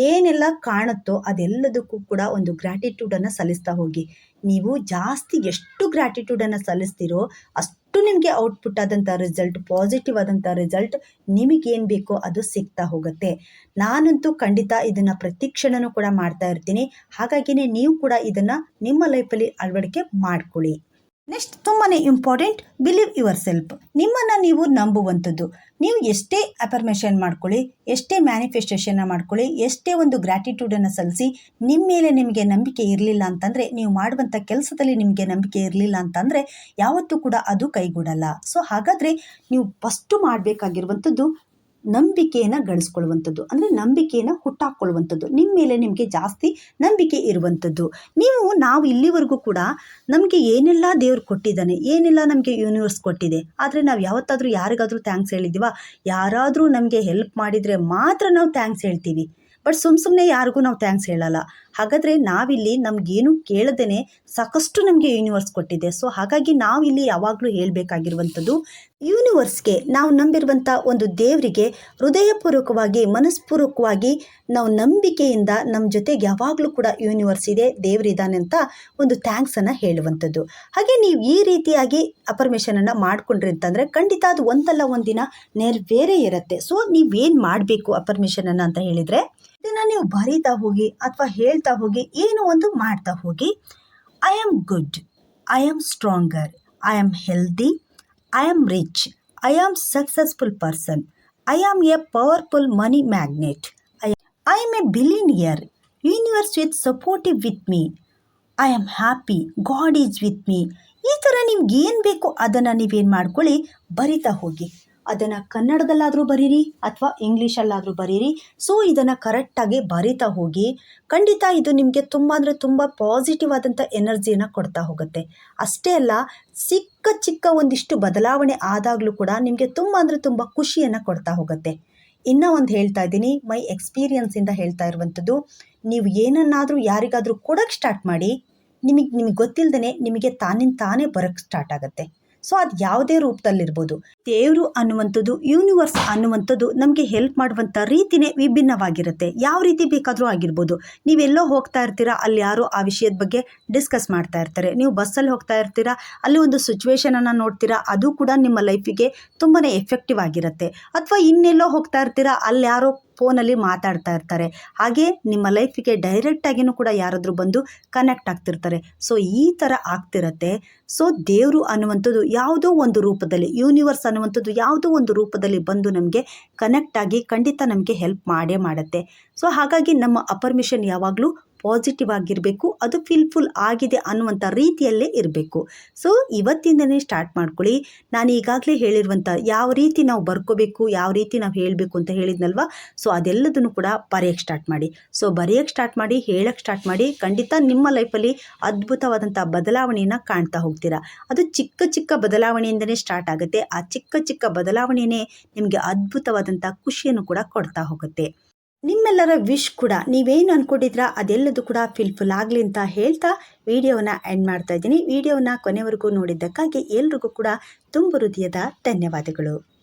ಏನೆಲ್ಲ ಕಾಣುತ್ತೋ ಅದೆಲ್ಲದಕ್ಕೂ ಕೂಡ ಒಂದು ಗ್ರ್ಯಾಟಿಟ್ಯೂಡನ್ನು ಸಲ್ಲಿಸ್ತಾ ಹೋಗಿ. ನೀವು ಜಾಸ್ತಿ ಎಷ್ಟು ಗ್ರ್ಯಾಟಿಟ್ಯೂಡನ್ನು ಸಲ್ಲಿಸ್ತೀರೋ ಅಷ್ಟು ನಿಮಗೆ ಔಟ್ಪುಟ್ ಆದಂಥ ರಿಸಲ್ಟ್ ಪಾಸಿಟಿವ್ ಆದಂಥ ರಿಸಲ್ಟ್ ನಿಮಗೇನು ಬೇಕೋ ಅದು ಸಿಗ್ತಾ ಹೋಗುತ್ತೆ. ನಾನಂತೂ ಖಂಡಿತ ಇದನ್ನು ಪ್ರತಿ ಕ್ಷಣನೂ ಕೂಡ ಮಾಡ್ತಾ ಇರ್ತೀನಿ. ಹಾಗಾಗಿನೇ ನೀವು ಕೂಡ ಇದನ್ನು ನಿಮ್ಮ ಲೈಫಲ್ಲಿ ಅಳವಡಿಕೆ ಮಾಡ್ಕೊಳ್ಳಿ. ನೆಕ್ಸ್ಟ್ ತುಂಬಾ ಇಂಪಾರ್ಟೆಂಟ್ ಬಿಲೀವ್ ಯುವರ್ ಸೆಲ್ಫ್ ನಿಮ್ಮನ್ನು ನೀವು ನಂಬುವಂಥದ್ದು. ನೀವು ಎಷ್ಟೇ ಅಫರ್ಮೇಷನ್ ಮಾಡ್ಕೊಳ್ಳಿ, ಎಷ್ಟೇ ಮ್ಯಾನಿಫೆಸ್ಟೇಷನ್ನ ಮಾಡ್ಕೊಳ್ಳಿ, ಎಷ್ಟೇ ಒಂದು ಗ್ರ್ಯಾಟಿಟ್ಯೂಡನ್ನು ಸಲ್ಲಿಸಿ ನಿಮ್ಮ ಮೇಲೆ ನಿಮಗೆ ನಂಬಿಕೆ ಇರಲಿಲ್ಲ ಅಂತಂದರೆ, ನೀವು ಮಾಡುವಂಥ ಕೆಲಸದಲ್ಲಿ ನಿಮಗೆ ನಂಬಿಕೆ ಇರಲಿಲ್ಲ ಅಂತಂದರೆ, ಯಾವತ್ತೂ ಕೂಡ ಅದು ಕೈಗೂಡಲ್ಲ. ಸೊ ಹಾಗಾದರೆ ನೀವು ಫಸ್ಟು ಮಾಡಬೇಕಾಗಿರುವಂಥದ್ದು ನಂಬಿಕೆಯನ್ನು ಗಳಿಸ್ಕೊಳ್ಳುವಂಥದ್ದು. ಅಂದರೆ ನಂಬಿಕೆಯನ್ನು ಹುಟ್ಟಾಕ್ಕೊಳ್ಳುವಂಥದ್ದು ನಿಮ್ಮ ಮೇಲೆ ನಿಮಗೆ ಜಾಸ್ತಿ ನಂಬಿಕೆ ಇರುವಂಥದ್ದು. ನೀವು, ನಾವು ಇಲ್ಲಿವರೆಗೂ ಕೂಡ ನಮಗೆ ಏನೆಲ್ಲ ದೇವ್ರು ಕೊಟ್ಟಿದ್ದಾನೆ, ಏನೆಲ್ಲ ನಮಗೆ ಯೂನಿವರ್ಸ್ ಕೊಟ್ಟಿದೆ, ಆದರೆ ನಾವು ಯಾವತ್ತಾದರೂ ಯಾರಿಗಾದರೂ ಥ್ಯಾಂಕ್ಸ್ ಹೇಳಿದ್ದೀವ ಯಾರಾದರೂ ನಮಗೆ ಹೆಲ್ಪ್ ಮಾಡಿದರೆ ಮಾತ್ರ ನಾವು ಥ್ಯಾಂಕ್ಸ್ ಹೇಳ್ತೀವಿ. ಬಟ್ ಸುಮ್ಮ ಸುಮ್ಮನೆ ಯಾರಿಗೂ ನಾವು ಥ್ಯಾಂಕ್ಸ್ ಹೇಳಲ್ಲ. ಹಾಗಾದರೆ ನಾವಿಲ್ಲಿ ನಮಗೇನು ಕೇಳದೇನೆ ಸಾಕಷ್ಟು ನಮಗೆ ಯೂನಿವರ್ಸ್ ಕೊಟ್ಟಿದೆ. ಸೊ ಹಾಗಾಗಿ ನಾವಿಲ್ಲಿ ಯಾವಾಗಲೂ ಹೇಳಬೇಕಾಗಿರುವಂಥದ್ದು ಯೂನಿವರ್ಸ್ಗೆ ನಾವು ನಂಬಿರುವಂಥ ಒಂದು ದೇವರಿಗೆ ಹೃದಯಪೂರ್ವಕವಾಗಿ, ಮನಸ್ಪೂರ್ವಕವಾಗಿ ನಾವು ನಂಬಿಕೆಯಿಂದ ನಮ್ಮ ಜೊತೆಗೆ ಯಾವಾಗಲೂ ಕೂಡ ಯೂನಿವರ್ಸ್ ಇದೆ ದೇವರಿದ್ದಾನೆ ಅಂತ ಒಂದು ಥ್ಯಾಂಕ್ಸನ್ನು ಹೇಳುವಂಥದ್ದು. ಹಾಗೆ ನೀವು ಈ ರೀತಿಯಾಗಿ ಅಪರ್ಮೇಷನನ್ನು ಮಾಡಿಕೊಂಡ್ರಿ ಅಂತಂದರೆ ಖಂಡಿತ ಅದು ಒಂದಲ್ಲ ಒಂದಿನ ನೆರವೇರೇ ಇರುತ್ತೆ. ಸೊ ನೀವೇನು ಮಾಡಬೇಕು ಅಪರ್ಮೇಷನನ್ನು ಅಂತ ಹೇಳಿದರೆ ನೀವು ಬರೀತಾ ಹೋಗಿ ಅಥವಾ ಹೇಳ್ತಾ ಹೋಗಿ ಏನೋ ಒಂದು ಮಾಡ್ತಾ ಹೋಗಿ I am good I am stronger I am healthy I am rich I am successful person I am a powerful money magnet I I am a billionaire universe with supportive with me I am happy God is with me ಈ ಥರ ನಿಮ್ಗೆ ಏನು ಬೇಕೋ ಅದನ್ನು ನೀವೇನು ಮಾಡ್ಕೊಳ್ಳಿ, ಬರಿತಾ ಹೋಗಿ. ಅದನ್ನು ಕನ್ನಡದಲ್ಲಾದರೂ ಬರೀರಿ ಅಥವಾ ಇಂಗ್ಲೀಷಲ್ಲಾದರೂ ಬರೀರಿ. ಸೊ ಇದನ್ನು ಕರೆಕ್ಟಾಗಿ ಬರಿತಾ ಹೋಗಿ, ಖಂಡಿತ ಇದು ನಿಮಗೆ ತುಂಬ ಅಂದರೆ ತುಂಬ ಪಾಸಿಟಿವ್ ಆದಂಥ ಎನರ್ಜಿಯನ್ನು ಕೊಡ್ತಾ ಹೋಗುತ್ತೆ. ಅಷ್ಟೇ ಅಲ್ಲ, ಚಿಕ್ಕ ಚಿಕ್ಕ ಒಂದಿಷ್ಟು ಬದಲಾವಣೆ ಆದಾಗಲೂ ಕೂಡ ನಿಮಗೆ ತುಂಬ ಅಂದರೆ ತುಂಬ ಖುಷಿಯನ್ನು ಕೊಡ್ತಾ ಹೋಗುತ್ತೆ. ಇನ್ನೂ ಒಂದು ಹೇಳ್ತಾ ಇದ್ದೀನಿ, ಮೈ ಎಕ್ಸ್ಪೀರಿಯನ್ಸಿಂದ ಹೇಳ್ತಾ ಇರುವಂಥದ್ದು, ನೀವು ಏನನ್ನಾದರೂ ಯಾರಿಗಾದರೂ ಕೊಡೋಕ್ಕೆ ಸ್ಟಾರ್ಟ್ ಮಾಡಿ, ನಿಮಗೆ ನಿಮಗೆ ಗೊತ್ತಿಲ್ಲದೇ ನಿಮಗೆ ತಾನಿಂದ ತಾನೇ ಬರೋಕ್ಕೆ ಸ್ಟಾರ್ಟ್ ಆಗುತ್ತೆ. ಸೊ ಅದು ಯಾವುದೇ ರೂಪದಲ್ಲಿರ್ಬೋದು. ದೇವರು ಅನ್ನುವಂಥದ್ದು ಯೂನಿವರ್ಸ್ ಅನ್ನುವಂಥದ್ದು ನಮಗೆ ಹೆಲ್ಪ್ ಮಾಡುವಂಥ ರೀತಿನೇ ವಿಭಿನ್ನವಾಗಿರುತ್ತೆ. ಯಾವ ರೀತಿ ಬೇಕಾದರೂ ಆಗಿರ್ಬೋದು. ನೀವೆಲ್ಲೋ ಹೋಗ್ತಾ ಇರ್ತೀರಾ, ಅಲ್ಲಿ ಯಾರೋ ಆ ವಿಷಯದ ಬಗ್ಗೆ ಡಿಸ್ಕಸ್ ಮಾಡ್ತಾ ಇರ್ತಾರೆ. ನೀವು ಬಸ್ಸಲ್ಲಿ ಹೋಗ್ತಾ ಇರ್ತೀರಾ, ಅಲ್ಲಿ ಒಂದು ಸಿಚುವೇಶನನ್ನು ನೋಡ್ತೀರಾ, ಅದು ಕೂಡ ನಿಮ್ಮ ಲೈಫಿಗೆ ತುಂಬಾ ಎಫೆಕ್ಟಿವ್ ಆಗಿರುತ್ತೆ. ಅಥವಾ ಇನ್ನೆಲ್ಲೋ ಹೋಗ್ತಾ ಇರ್ತೀರಾ, ಅಲ್ಲಿ ಯಾರೋ ಫೋನಲ್ಲಿ ಮಾತಾಡ್ತಾ ಇರ್ತಾರೆ. ಹಾಗೆ ನಿಮ್ಮ ಲೈಫಿಗೆ ಡೈರೆಕ್ಟಾಗಿಯೂ ಕೂಡ ಯಾರಾದರೂ ಬಂದು ಕನೆಕ್ಟ್ ಆಗ್ತಿರ್ತಾರೆ. ಸೊ ಈ ಥರ ಆಗ್ತಿರತ್ತೆ. ಸೊ ದೇವರು ಅನ್ನುವಂಥದ್ದು ಯಾವುದೋ ಒಂದು ರೂಪದಲ್ಲಿ ಯೂನಿವರ್ಸ್ ಅನ್ನುವಂಥದ್ದು ಯಾವುದೋ ಒಂದು ರೂಪದಲ್ಲಿ ಬಂದು ನಮಗೆ ಕನೆಕ್ಟ್ ಆಗಿ ಖಂಡಿತ ನಮಗೆ ಹೆಲ್ಪ್ ಮಾಡೇ ಮಾಡುತ್ತೆ. ಸೊ ಹಾಗಾಗಿ ನಮ್ಮ ಅಪರ್ಮಿಷನ್ ಯಾವಾಗಲೂ ಪಾಸಿಟಿವ್ ಆಗಿರಬೇಕು, ಅದು ಫಿಲ್ಫುಲ್ ಆಗಿದೆ ಅನ್ನುವಂಥ ರೀತಿಯಲ್ಲೇ ಇರಬೇಕು. ಸೊ ಇವತ್ತಿಂದನೇ ಸ್ಟಾರ್ಟ್ ಮಾಡ್ಕೊಳ್ಳಿ. ನಾನು ಈಗಾಗಲೇ ಹೇಳಿರುವಂಥ ಯಾವ ರೀತಿ ನಾವು ಬರ್ಕೋಬೇಕು, ಯಾವ ರೀತಿ ನಾವು ಹೇಳಬೇಕು ಅಂತ ಹೇಳಿದ್ನಲ್ವ? ಸೊ ಅದೆಲ್ಲದನ್ನು ಕೂಡ ಬರೆಯೋಕ್ಕೆ ಸ್ಟಾರ್ಟ್ ಮಾಡಿ. ಸೊ ಬರೆಯೋಕ್ಕೆ ಸ್ಟಾರ್ಟ್ ಮಾಡಿ ಹೇಳೋಕ್ಕೆ ಸ್ಟಾರ್ಟ್ ಮಾಡಿ, ಖಂಡಿತ ನಿಮ್ಮ ಲೈಫಲ್ಲಿ ಅದ್ಭುತವಾದಂಥ ಬದಲಾವಣೆಯನ್ನು ಕಾಣ್ತಾ ಹೋಗ್ತೀರಾ? ಅದು ಚಿಕ್ಕ ಚಿಕ್ಕ ಬದಲಾವಣೆಯಿಂದನೇ ಸ್ಟಾರ್ಟ್ ಆಗುತ್ತೆ. ಆ ಚಿಕ್ಕ ಚಿಕ್ಕ ಬದಲಾವಣೆಯೇ ನಿಮಗೆ ಅದ್ಭುತವಾದಂಥ ಖುಷಿಯನ್ನು ಕೂಡ ಕೊಡ್ತಾ ಹೋಗುತ್ತೆ. ನಿಮ್ಮೆಲ್ಲರ ವಿಶ್ ಕೂಡ, ನೀವೇನು ಅಂದ್ಕೊಂಡಿದ್ರ ಅದೆಲ್ಲದೂ ಕೂಡ ಫಿಲ್ಫುಲ್ ಆಗಲಿ ಅಂತ ಹೇಳ್ತಾ ವಿಡಿಯೋನ ಎಂಡ್ ಮಾಡ್ತಾ ಇದ್ದೀನಿ. ವಿಡಿಯೋನ ಕೊನೆವರೆಗೂ ನೋಡಿದ್ದಕ್ಕಾಗಿ ಎಲ್ರಿಗೂ ಕೂಡ ತುಂಬ ಹೃದಯದ ಧನ್ಯವಾದಗಳು.